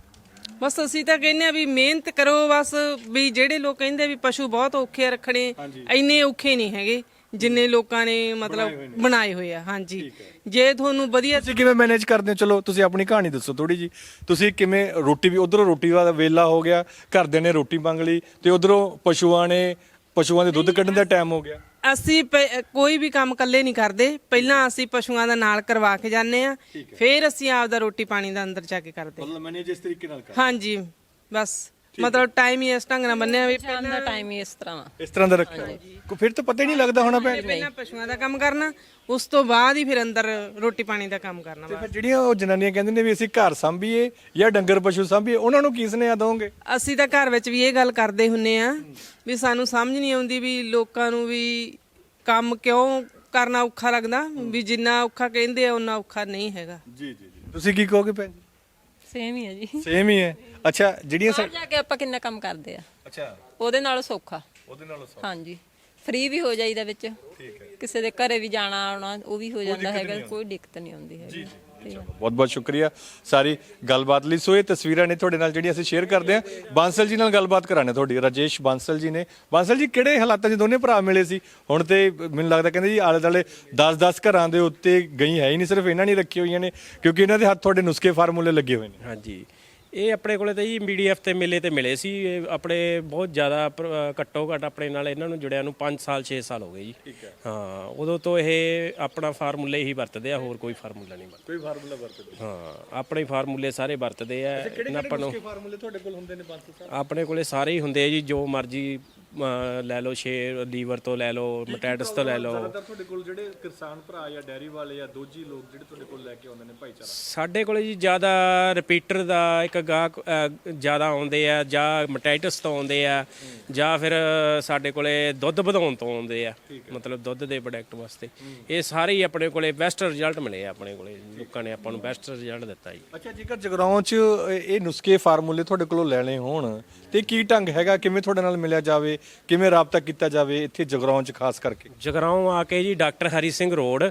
ਬਸ ਅਸੀਂ ਤਾਂ ਕਹਿੰਦੇ ਆ ਵੀ ਮਿਹਨਤ ਕਰੋ ਬਸ ਵੀ ਜਿਹੜੇ ਲੋਕ ਕਹਿੰਦੇ ਵੀ ਪਸ਼ੂ ਬਹੁਤ ਔਖੇ ਆ ਰੱਖਣੇ ਇੰਨੇ ਔਖੇ ਨਹੀਂ ਹੈਗੇ ਜਿੰਨੇ ਲੋਕਾਂ ਨੇ ਮਤਲਬ ਬਣਾਏ ਹੋਏ ਆ ਹਾਂਜੀ। ਜੇ ਤੁਹਾਨੂੰ ਵਧੀਆ ਤੁਸੀਂ ਕਿਵੇਂ ਮੈਨੇਜ ਕਰਦੇ ਹੋ? ਚਲੋ ਤੁਸੀਂ ਆਪਣੀ ਕਹਾਣੀ ਦੱਸੋ ਥੋੜੀ ਜੀ ਤੁਸੀਂ ਕਿਵੇਂ ਰੋਟੀ ਵੀ ਉਧਰੋਂ ਰੋਟੀ ਦਾ ਵੇਲਾ ਹੋ ਗਿਆ ਘਰਦਿਆਂ ਨੇ ਰੋਟੀ ਮੰਗ ਲਈ ਤੇ ਉਧਰੋਂ ਪਸ਼ੂਆਂ ਨੇ ਪਸ਼ੂਆਂ ਦੇ ਦੁੱਧ ਕੱਢਣ ਦਾ ਟਾਈਮ ਹੋ ਗਿਆ। ਅਸੀਂ ਪ- ਕੋਈ ਵੀ ਕੰਮ ਇਕੱਲੇ ਨਹੀਂ ਕਰਦੇ। ਪਹਿਲਾਂ ਅਸੀਂ ਪਸ਼ੂਆਂ ਦਾ ਨਾਲ ਕਰਵਾ ਕੇ ਜਾਂਦੇ ਆ ਫਿਰ ਅਸੀਂ ਆਪਦਾ ਰੋਟੀ ਪਾਣੀ ਦਾ ਅੰਦਰ ਜਾ ਕੇ ਕਰਦੇ ਮਤਲਬ ਮੈਨੇਜ ਇਸ ਤਰੀਕੇ ਨਾਲ ਹਾਂਜੀ ਬਸ। ਮਤਲਬ ਟਾਈਮ ਹੀ ਇਸ ਢੰਗ ਨਾਲ ਬੰਨਿਆ ਵੀ ਸ਼ਾਮ ਦਾ ਟਾਈਮ ਹੀ ਇਸ ਤਰ੍ਹਾਂ ਵਾ ਇਸ ਤਰ੍ਹਾਂ ਦਾ ਰੱਖਿਆ ਕੋ ਫਿਰ ਤਾਂ ਪਤਾ ਹੀ ਨਹੀਂ ਲੱਗਦਾ ਹੋਣਾ ਭੈਣ ਪਹਿਲਾਂ ਪਸ਼ੂਆਂ ਦਾ ਕੰਮ ਕਰਨਾ ਉਸ ਤੋਂ ਬਾਅਦ ਹੀ ਫਿਰ ਅੰਦਰ ਰੋਟੀ ਪਾਣੀ ਦਾ ਕੰਮ ਕਰਨਾ ਤੇ ਫਿਰ ਜਿਹੜੀਆਂ ਉਹ ਜਨਾਨੀਆਂ ਕਹਿੰਦੇ ਨੇ ਵੀ ਅਸੀਂ ਘਰ ਸੰਭੀਏ ਜਾਂ ਡੰਗਰ ਪਸ਼ੂ ਸੰਭੀਏ ਉਹਨਾਂ ਨੂੰ ਕੀ ਸੁਨੇਹਾ ਦੋਗੇ ਅਸੀਂ ਤਾਂ ਘਰ ਵਿੱਚ ਵੀ ਇਹ ਗੱਲ ਕਰਦੇ ਹੁੰਨੇ ਆ ਵੀ ਸਾਨੂੰ ਸਮਝ ਨਹੀਂ ਆਉਂਦੀ ਵੀ ਲੋਕਾਂ ਨੂੰ ਵੀ ਕੰਮ ਕਿਉਂ ਕਰਨਾ ਔਖਾ ਲੱਗਦਾ ਵੀ ਜਿੰਨਾ ਔਖਾ ਕਹਿੰਦੇ ਆ ਉਹਨਾਂ ਔਖਾ ਨਹੀਂ ਹੈਗਾ। ਜੀ ਜੀ ਜੀ। ਤੁਸੀਂ ਕੀ ਕਹੋਗੇ ਭੈਣ ਜੀ? ਸੇਮ ਹੀ ਹੈ ਜੀ। ਸੇਮ ਹੀ ਹੈ। ਅੱਛਾ ਜਿਹੜੀਆਂ ਬਾਹਰ ਜਾ ਕੇ ਆਪਾਂ ਕਿੰਨਾ ਕੰਮ ਕਰਦੇ ਆ। ਅੱਛਾ। ਉਹਦੇ ਨਾਲੋਂ ਸੌਖਾ। ਉਹਦੇ ਨਾਲੋਂ ਹਾਂਜੀ। ਫ੍ਰੀ ਵੀ ਹੋ ਜਾਈਦਾ ਵਿੱਚ। ਕਿਸੇ ਦੇ ਘਰੇ ਵੀ ਜਾਣਾ ਆਉਣਾ ਉਹ ਵੀ ਹੋ ਜਾਂਦਾ ਹੈਗਾ ਕੋਈ ਦਿੱਕਤ ਨਹੀਂ ਆਉਂਦੀ ਹੈਗੀ। ਠੀਕ ਆ। ਬਹੁਤ ਬਹੁਤ ਸ਼ੁਕਰੀਆ ਸਾਰੀ ਗੱਲਬਾਤ ਲਈ। ਸੋ ਇਹ ਤਸਵੀਰਾਂ ਨੇ ਤੁਹਾਡੇ ਨਾਲ ਜਿਹੜੀਆਂ ਅਸੀਂ ਸ਼ੇਅਰ ਕਰਦੇ ਹਾਂ। ਬਾਂਸਲ ਜੀ ਨਾਲ ਗੱਲਬਾਤ ਕਰਾਣੇ ਤੁਹਾਡੀ। ਰਾਜੇਸ਼ ਬਾਂਸਲ ਜੀ ਨੇ। ਬਾਂਸਲ ਜੀ ਕਿਹੜੇ ਹਾਲਾਤਾਂ 'ਚ ਦੋਨੇ ਭਰਾ ਮਿਲੇ ਸੀ? ਹੁਣ ਤੇ ਮੈਨੂੰ ਲੱਗਦਾ ਕਹਿੰਦੇ ਜੀ ਆਲੇ ਦਾਲੇ 10-10 ਘਰਾਂ ਦੇ ਉੱਤੇ ਗਈ ਹੈ ਹੀ ਨਹੀਂ ਸਿਰਫ ਇਹਨਾਂ ਨੇ ਰੱਖੀ ਹੋਈਆਂ ਨੇ ਕਿਉਂਕਿ ਇਹਨਾਂ ਦੇ ਹੱਥ ਤੁਹਾਡੇ ਨੁਸਖੇ ਫਾਰਮੂਲੇ ਲੱਗੇ ਹੋਏ ਨੇ। ਹਾਂਜੀ। ਇਹ ਆਪਣੇ ਕੋਲੇ ਤਾਂ ਜੀ ਮੀਡੀਐਫ ਤੇ ਮੇਲੇ ਤੇ ਮਿਲੇ ਸੀ। ਇਹ ਆਪਣੇ ਬਹੁਤ ਜ਼ਿਆਦਾ ਪਰ- ਅ, ਘੱਟੋ ਘੱਟ ਆਪਣੇ ਨਾਲ ਇਹਨਾਂ ਨੂੰ ਜੁੜਿਆ ਨੂੰ 5 ਸਾਲ 6 ਸਾਲ ਹੋ ਗਏ ਜੀ। ਹਾਂ। ਉਦੋਂ ਤੋਂ ਇਹ ਆਪਣਾ ਫਾਰਮੂਲੇ ਹੀ ਵਰਤਦੇ ਆ ਹੋਰ ਕੋਈ ਫਾਰਮੂਲਾ ਨਹੀਂ ਵਰਤਦੇ। ਕੋਈ ਫਾਰਮੂਲਾ ਵਰਤਦੇ ਹਾਂ ਆਪਣੇ ਫਾਰਮੂਲੇ ਸਾਰੇ ਵਰਤਦੇ ਆ ਇਹਨਾਂ ਆਪਾਂ ਨੂੰ ਫਾਰਮੂਲੇ ਤੁਹਾਡੇ ਕੋਲ ਹੁੰਦੇ ਨੇ ਬਾਂਸਲ ਸਾਹਿਬ ਆਪਣੇ ਕੋਲੇ ਸਾਰੇ ਹੀ ਹੁੰਦੇ ਆ ਜੀ ਜੋ ਮਰਜ਼ੀ ਲੈ ਲਓ ਸ਼ੇਰ ਲੀਵਰ ਤੋਂ ਲੈ ਲਓ ਮਟੈਟਸ ਤੋਂ ਲੈ ਲਓ। ਜ਼ਿਆਦਾਤਰ ਤੁਹਾਡੇ ਕੋਲ ਜਿਹੜੇ ਕਿਸਾਨ ਭਰਾ ਜਾਂ ਡੈਰੀ ਵਾਲੇ ਜਾਂ ਦੋਜੀ ਲੋਕ ਜਿਹੜੇ ਤੁਹਾਡੇ ਕੋਲ ਲੈ ਕੇ ਆਉਂਦੇ ਨੇ ਭਾਈਚਾਰਾ? ਸਾਡੇ ਕੋਲੇ ਜੀ ਜ਼ਿਆਦਾ ਰਿਪੀਟਰ ਦਾ ਇੱਕ ਗਾਹਕ ਜ਼ਿਆਦਾ ਆਉਂਦੇ ਆ ਜਾਂ ਮਟਾਈਟਸ ਤੋਂ ਆਉਂਦੇ ਆ ਜਾਂ ਫਿਰ ਸਾਡੇ ਕੋਲੇ ਦੁੱਧ ਵਧਾਉਣ ਤੋਂ ਆਉਂਦੇ ਆ ਮਤਲਬ ਦੁੱਧ ਦੇ ਪ੍ਰੋਡਕਟ ਵਾਸਤੇ। ਇਹ ਸਾਰੇ ਹੀ ਆਪਣੇ ਕੋਲੇ ਬੈਸਟ ਰਿਜ਼ਲਟ ਮਿਲੇ ਆ ਆਪਣੇ ਕੋਲੇ। ਲੋਕਾਂ ਨੇ ਆਪਾਂ ਨੂੰ ਬੈਸਟ ਰਿਜ਼ਲਟ ਦਿੱਤਾ ਜੀ। ਅੱਛਾ ਜੇਕਰ ਜਗਰਾਉਂ ਚ ਇਹ ਨੁਸਖੇ ਫਾਰਮੂਲੇ ਤੁਹਾਡੇ ਕੋਲੋਂ ਲੈਣੇ ਹੋਣ ਤੇ ਕੀ ਢੰਗ ਹੈਗਾ? ਕਿਵੇਂ ਤੁਹਾਡੇ ਨਾਲ ਮਿਲਿਆ ਜਾਵੇ? ਕਿਵੇਂ ਰਾਬਤਾ ਕੀਤਾ ਜਾਵੇ ਇੱਥੇ ਜਗਰਾਉਂ ਚ ਖਾਸ ਕਰਕੇ? ਜਗਰਾਉਂ ਆ ਕੇ ਜੀ doctor Hari Singh road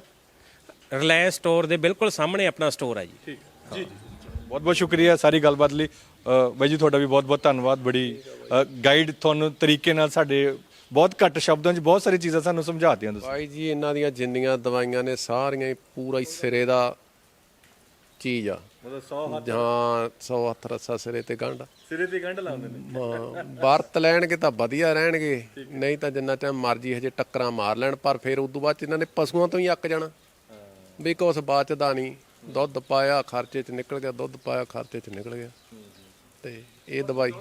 Reliance store ਦੇ ਬਿਲਕੁਲ ਸਾਹਮਣੇ ਆਪਣਾ ਸਟੋਰ ਆ ਜੀ। ਜੀ ਬਹੁਤ ਬਹੁਤ ਸ਼ੁਕਰੀਆ ਸਾਰੀ ਗੱਲਬਾਤ ਲਈ। ਬਾਈ ਜੀ ਤੁਹਾਡਾ ਵੀ ਬਹੁਤ ਬਹੁਤ ਧੰਨਵਾਦ ਬੜੀ ਗਾਈਡ ਤੁਹਾਨੂੰ ਤਰੀਕੇ ਨਾਲ ਸਾਡੇ ਬਹੁਤ ਘੱਟ ਸ਼ਬਦਾਂ 'ਚ ਬਹੁਤ ਸਾਰੀ ਚੀਜ਼ਾਂ ਸਾਨੂੰ ਸਮਝਾਤੀਆਂ ਤੁਸੀਂ। ਬਾਈ ਜੀ ਇਹਨਾਂ ਦੀਆਂ ਜਿੰਨੀਆਂ ਦਵਾਈਆਂ ਨੇ ਸਾਰੀਆਂ ਹੀ ਪੂਰਾ ਹੀ ਸਿਰੇ ਦਾ ਚੀਜ਼ ਆ। ਮਤਲਬ 100 ਜਾਂ 100 ਹੱਥ ਰੱਸਾ ਸਿਰੇ ਤੇ ਗੰਢ। ਸਿਰੇ ਤੇ ਗੰਢ ਲਾਉਂਦੇ ਨੇ। ਹਾਂ, ਵਰਤ ਲੈਣਗੇ ਤਾਂ ਵਧੀਆ ਰਹਿਣਗੇ। ਨਹੀਂ ਤਾਂ ਜਿੰਨਾ ਟਾਈਮ ਮਰਜ਼ੀ ਹਜੇ ਟੱਕਰਾਂ ਮਾਰ ਲੈਣ ਪਰ ਫਿਰ ਉਦੋਂ ਬਾਅਦ 'ਚ ਇਹਨਾਂ ਨੇ ਪਸ਼ੂਆਂ ਤੋਂ ਹੀ ਅੱਕ ਜਾਣਾ। ਵੀ ਕੁਛ ਬਚਦਾ ਨਹੀਂ। ਦੁੱਧ ਪਾਇਆ ਖਰਚੇ 'ਚ ਨਿਕਲ ਗਿਆ ਦੁੱਧ ਪਾਇਆ ਖਰਚੇ 'ਚ ਨਿਕਲ ਗਿਆ। ਤੇ ਇਹ ਦਵਾਈ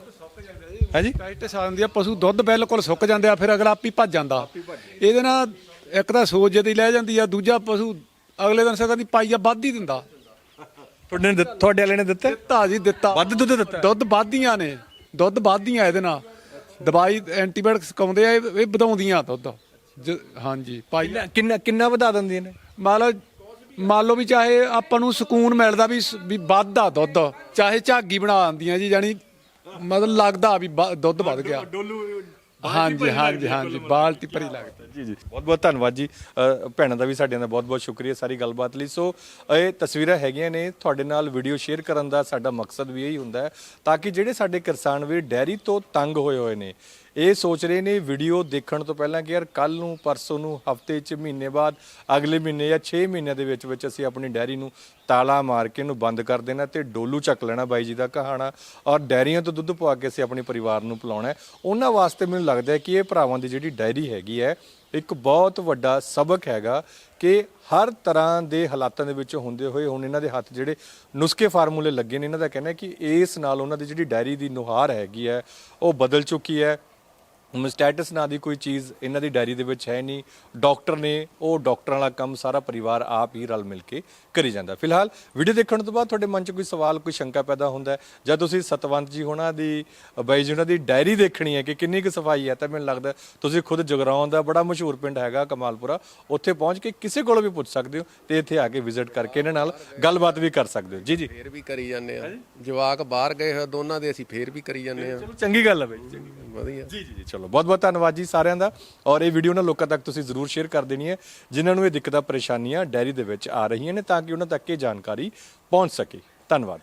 ਹਾਂਜੀ? ਟਾਈਟਸ ਆ ਜਾਂਦੀ ਆ ਪਸ਼ੂ ਦੁੱਧ ਬਿਲਕੁਲ ਸੁੱਕ ਜਾਂਦੇ ਆ ਫਿਰ ਅਗਲਾ ਆਪੀ ਭੱਜ ਜਾਂਦਾ। ਇਹਦੇ ਨਾਲ ਇੱਕ ਤਾਂ ਸੋਜ ਜਿਹਦੀ ਲੈ ਜਾਂਦੀ ਆ ਦੂਜਾ ਪਸ਼ੂ ਅਗਲੇ ਦਿਨ ਸਗੋਂ ਦੀ ਪਾਈਆ ਵੱਧ ਹੀ ਦਿੰਦਾ। ਤੁਹਾਡੇ ਨੇ ਦਿੱਤ- ਤੁਹਾਡੇ ਵਾਲੇ ਨੇ ਦਿੱਤਾ? ਦਿੱਤਾ ਜੀ ਦਿੱਤਾ। ਵੱਧ ਦੁੱਧ ਦਿੱਤਾ? ਦੁੱਧ ਵੱਧਦੀਆਂ ਨੇ। ਦੁੱਧ ਵੱਧਦੀਆਂ ਇਹਦੇ ਨਾਲ। ਦਵਾਈ ਐਂਟੀਬਾਇਓਟਿਕ ਸਿਕਾਉਂਦੇ ਆ ਇਹ ਇਹ ਵਧਾਉਂਦੀਆਂ ਦੁੱਧ। ਜ- ਹਾਂਜੀ ਪਾਈ ਕਿੰਨਾ ਕਿੰਨਾ ਕਿੰਨਾ ਵਧਾ ਦਿੰਦੀਆਂ ਨੇ? ਮੰਨ ਲਓ ਮੰਨ ਲਓ ਵੀ ਚਾਹੇ ਆਪਾਂ ਨੂੰ ਸਕੂਨ ਮਿਲਦਾ ਵੀ ਸ- ਵੀ ਵੱਧਦਾ ਦੁੱਧ। ਚਾਹੇ ਝਾਗੀ ਬਣਾ ਦਿੰਦੀਆਂ ਜੀ ਜਾਨੀ ਮਤਲਬ ਲੱਗਦਾ ਵੀ ਵ- ਦੁੱਧ ਵੱਧ ਗਿਆ। ਹਾਂਜੀ ਹਾਂਜੀ ਹਾਂਜੀ ਬਾਲਟੀ ਭਰੀ ਲੱਗਦੀ ਜੀ ਜੀ। ਬਹੁਤ ਬਹੁਤ ਧੰਨਵਾਦ ਜੀ। ਅ, ਭੈਣਾਂ ਦਾ ਵੀ ਸਾਡਿਆਂ ਦਾ ਬਹੁਤ ਬਹੁਤ ਸ਼ੁਕਰੀਆ ਸਾਰੀ ਗੱਲਬਾਤ ਲਈ। ਸੋ ਇਹ ਤਸਵੀਰਾਂ ਹੈਗੀਆਂ ਨੇ। ਤੁਹਾਡੇ ਨਾਲ ਵੀਡੀਓ ਸ਼ੇਅਰ ਕਰਨ ਦਾ ਸਾਡਾ ਮਕਸਦ ਵੀ ਇਹੀ ਹੁੰਦਾ ਹੈ ਤਾਂ ਕਿ ਜਿਹੜੇ ਸਾਡੇ ਕਿਸਾਨ ਵੀਰ ਡੈਰੀ ਤੋਂ ਤੰਗ ਹੋਏ ਹੋਏ ਨੇ ਇਹ ਸੋਚ ਰਹੇ ਨੇ ਵੀਡੀਓ ਦੇਖਣ ਤੋਂ ਪਹਿਲਾਂ ਕਿ ਯਾਰ ਕੱਲ ਨੂੰ, ਪਰਸੋਂ ਨੂੰ, ਹਫ਼ਤੇ 'ਚ, ਮਹੀਨੇ ਬਾਅਦ, ਅਗਲੇ ਮਹੀਨੇ ਜਾਂ 6 ਮਹੀਨਿਆਂ ਦੇ ਵਿੱਚ ਵਿੱਚ ਅਸੀਂ ਆਪਣੀ ਡਾਇਰੀ ਨੂੰ ਤਾਲਾ ਮਾਰ ਕੇ ਇਹਨੂੰ ਬੰਦ ਕਰ ਦੇਣਾ ਤੇ ਡੋਲੂ ਚੱਕ ਲੈਣਾ ਬਾਈ ਜੀ ਦਾ ਕਹਾਣਾ ਔਰ ਡਾਇਰੀਆਂ ਤੋਂ ਦੁੱਧ ਪਵਾ ਕੇ ਅਸੀਂ ਆਪਣੇ ਪਰਿਵਾਰ ਨੂੰ ਪਿਲਾਉਣਾ ਉਹਨਾਂ ਵਾਸਤੇ ਮੈਨੂੰ ਲੱਗਦਾ ਹੈ ਕਿ ਇਹ ਭਰਾਵਾਂ ਦੀ ਜਿਹੜੀ ਡਾਇਰੀ ਹੈਗੀ ਹੈ, ਇੱਕ ਬਹੁਤ ਵੱਡਾ ਸਬਕ ਹੈਗਾ ਕਿ ਹਰ ਤਰ੍ਹਾਂ ਦੇ ਹਾਲਾਤਾਂ ਦੇ ਵਿੱਚ ਹੁੰਦੇ ਹੋਏ ਹੁਣ ਇਹਨਾਂ ਦੇ ਹੱਥ ਜਿਹੜੇ ਨੁਸਖੇ ਫਾਰਮੂਲੇ ਲੱਗੇ ਨੇ, ਇਹਨਾਂ ਦਾ ਕਹਿਣਾ ਕਿ ਇਸ ਨਾਲ ਉਹਨਾਂ ਦੀ ਜਿਹੜੀ ਡਾਇਰੀ ਦੀ ਨੁਹਾਰ ਹੈਗੀ ਹੈ, ਉਹ ਬਦਲ ਚੁੱਕੀ ਹੈ। ਮਸਟੈਟਸ ਨਾਂ ਦੀ ਕੋਈ ਚੀਜ਼ ਇਹਨਾਂ ਦੀ ਡਾਇਰੀ ਦੇ ਵਿੱਚ ਹੈ ਨਹੀਂ। ਡਾਕਟਰ ਨੇ ਉਹ ਡਾਕਟਰਾਂ ਵਾਲਾ ਕੰਮ ਸਾਰਾ ਪਰਿਵਾਰ ਆਪ ਹੀ ਰਲ ਮਿਲ ਕੇ ਕਰੀ ਜਾਂਦਾ। ਫਿਲਹਾਲ ਵੀਡੀਓ ਦੇਖਣ ਤੋਂ ਬਾਅਦ ਤੁਹਾਡੇ ਮਨ 'ਚ ਕੋਈ ਸਵਾਲ ਕੋਈ ਸ਼ੰਕਾ ਪੈਦਾ ਹੁੰਦਾ ਹੈ? ਜਾਂ ਤੁਸੀਂ ਸਤਵੰਤ ਜੀ ਹੋਣਾ ਦੀ ਬਾਈ ਜੀ ਉਹਨਾਂ ਦੀ ਡਾਇਰੀ ਦੇਖਣੀ ਹੈ ਕਿ ਕਿੰਨੀ ਕੁ ਸਫ਼ਾਈ ਹੈ? ਤਾਂ ਮੈਨੂੰ ਲੱਗਦਾ ਤੁਸੀਂ ਖੁਦ ਜਗਰਾਉਂ ਦਾ ਬੜਾ ਮਸ਼ਹੂਰ ਪਿੰਡ ਹੈਗਾ ਕਮਾਲਪੁਰਾ। ਉੱਥੇ ਪਹੁੰਚ ਕੇ ਕਿਸੇ ਕੋਲੋਂ ਵੀ ਪੁੱਛ ਸਕਦੇ ਹੋ ਤੇ ਇੱਥੇ ਆ ਕੇ ਵਿਜ਼ਿਟ ਕਰਕੇ ਇਹਨਾਂ ਨਾਲ ਗੱਲਬਾਤ ਵੀ ਕਰ ਸਕਦੇ ਹੋ। ਜੀ ਜੀ। ਫੇਰ ਵੀ ਕਰੀ ਜਾਂਦੇ ਆ। ਜਵਾਕ ਬਾਹਰ ਗਏ ਹੋਏ ਦੋਨਾਂ ਦੇ ਅਸੀਂ ਫੇਰ ਵੀ ਕਰੀ ਜਾਂਦੇ ਆ। ਚਲੋ ਚੰਗੀ ਗੱਲ ਹੈ ਬਾਈ ਵਧੀਆ। ਜੀ ਜੀ ਜੀ ਚਲੋ, ਬਹੁਤ ਬਹੁਤ ਧੰਨਵਾਦ ਜੀ ਸਾਰਿਆਂ ਦਾ। ਔਰ ਇਹ ਵੀਡੀਓ ਨਾ ਲੋਕਾਂ ਤੱਕ ਤੁਸੀਂ ਜ਼ਰੂਰ ਸ਼ੇਅਰ ਕਰ ਦੇਣੀ ਹੈ। ਜਿਨ੍ਹਾਂ ਨੂੰ ਇਹ ਦਿੱਕਤਾਂ, ਪਰੇਸ਼ਾਨੀਆਂ ਡੈਰੀ ਦੇ ਵਿੱਚ ਆ ਰਹੀਆਂ ਨੇ ਤਾਂ ਕਿ ਉਹਨਾਂ ਤੱਕ ਇਹ ਜਾਣਕਾਰੀ ਪਹੁੰਚ ਸਕੇ। ਧੰਨਵਾਦ।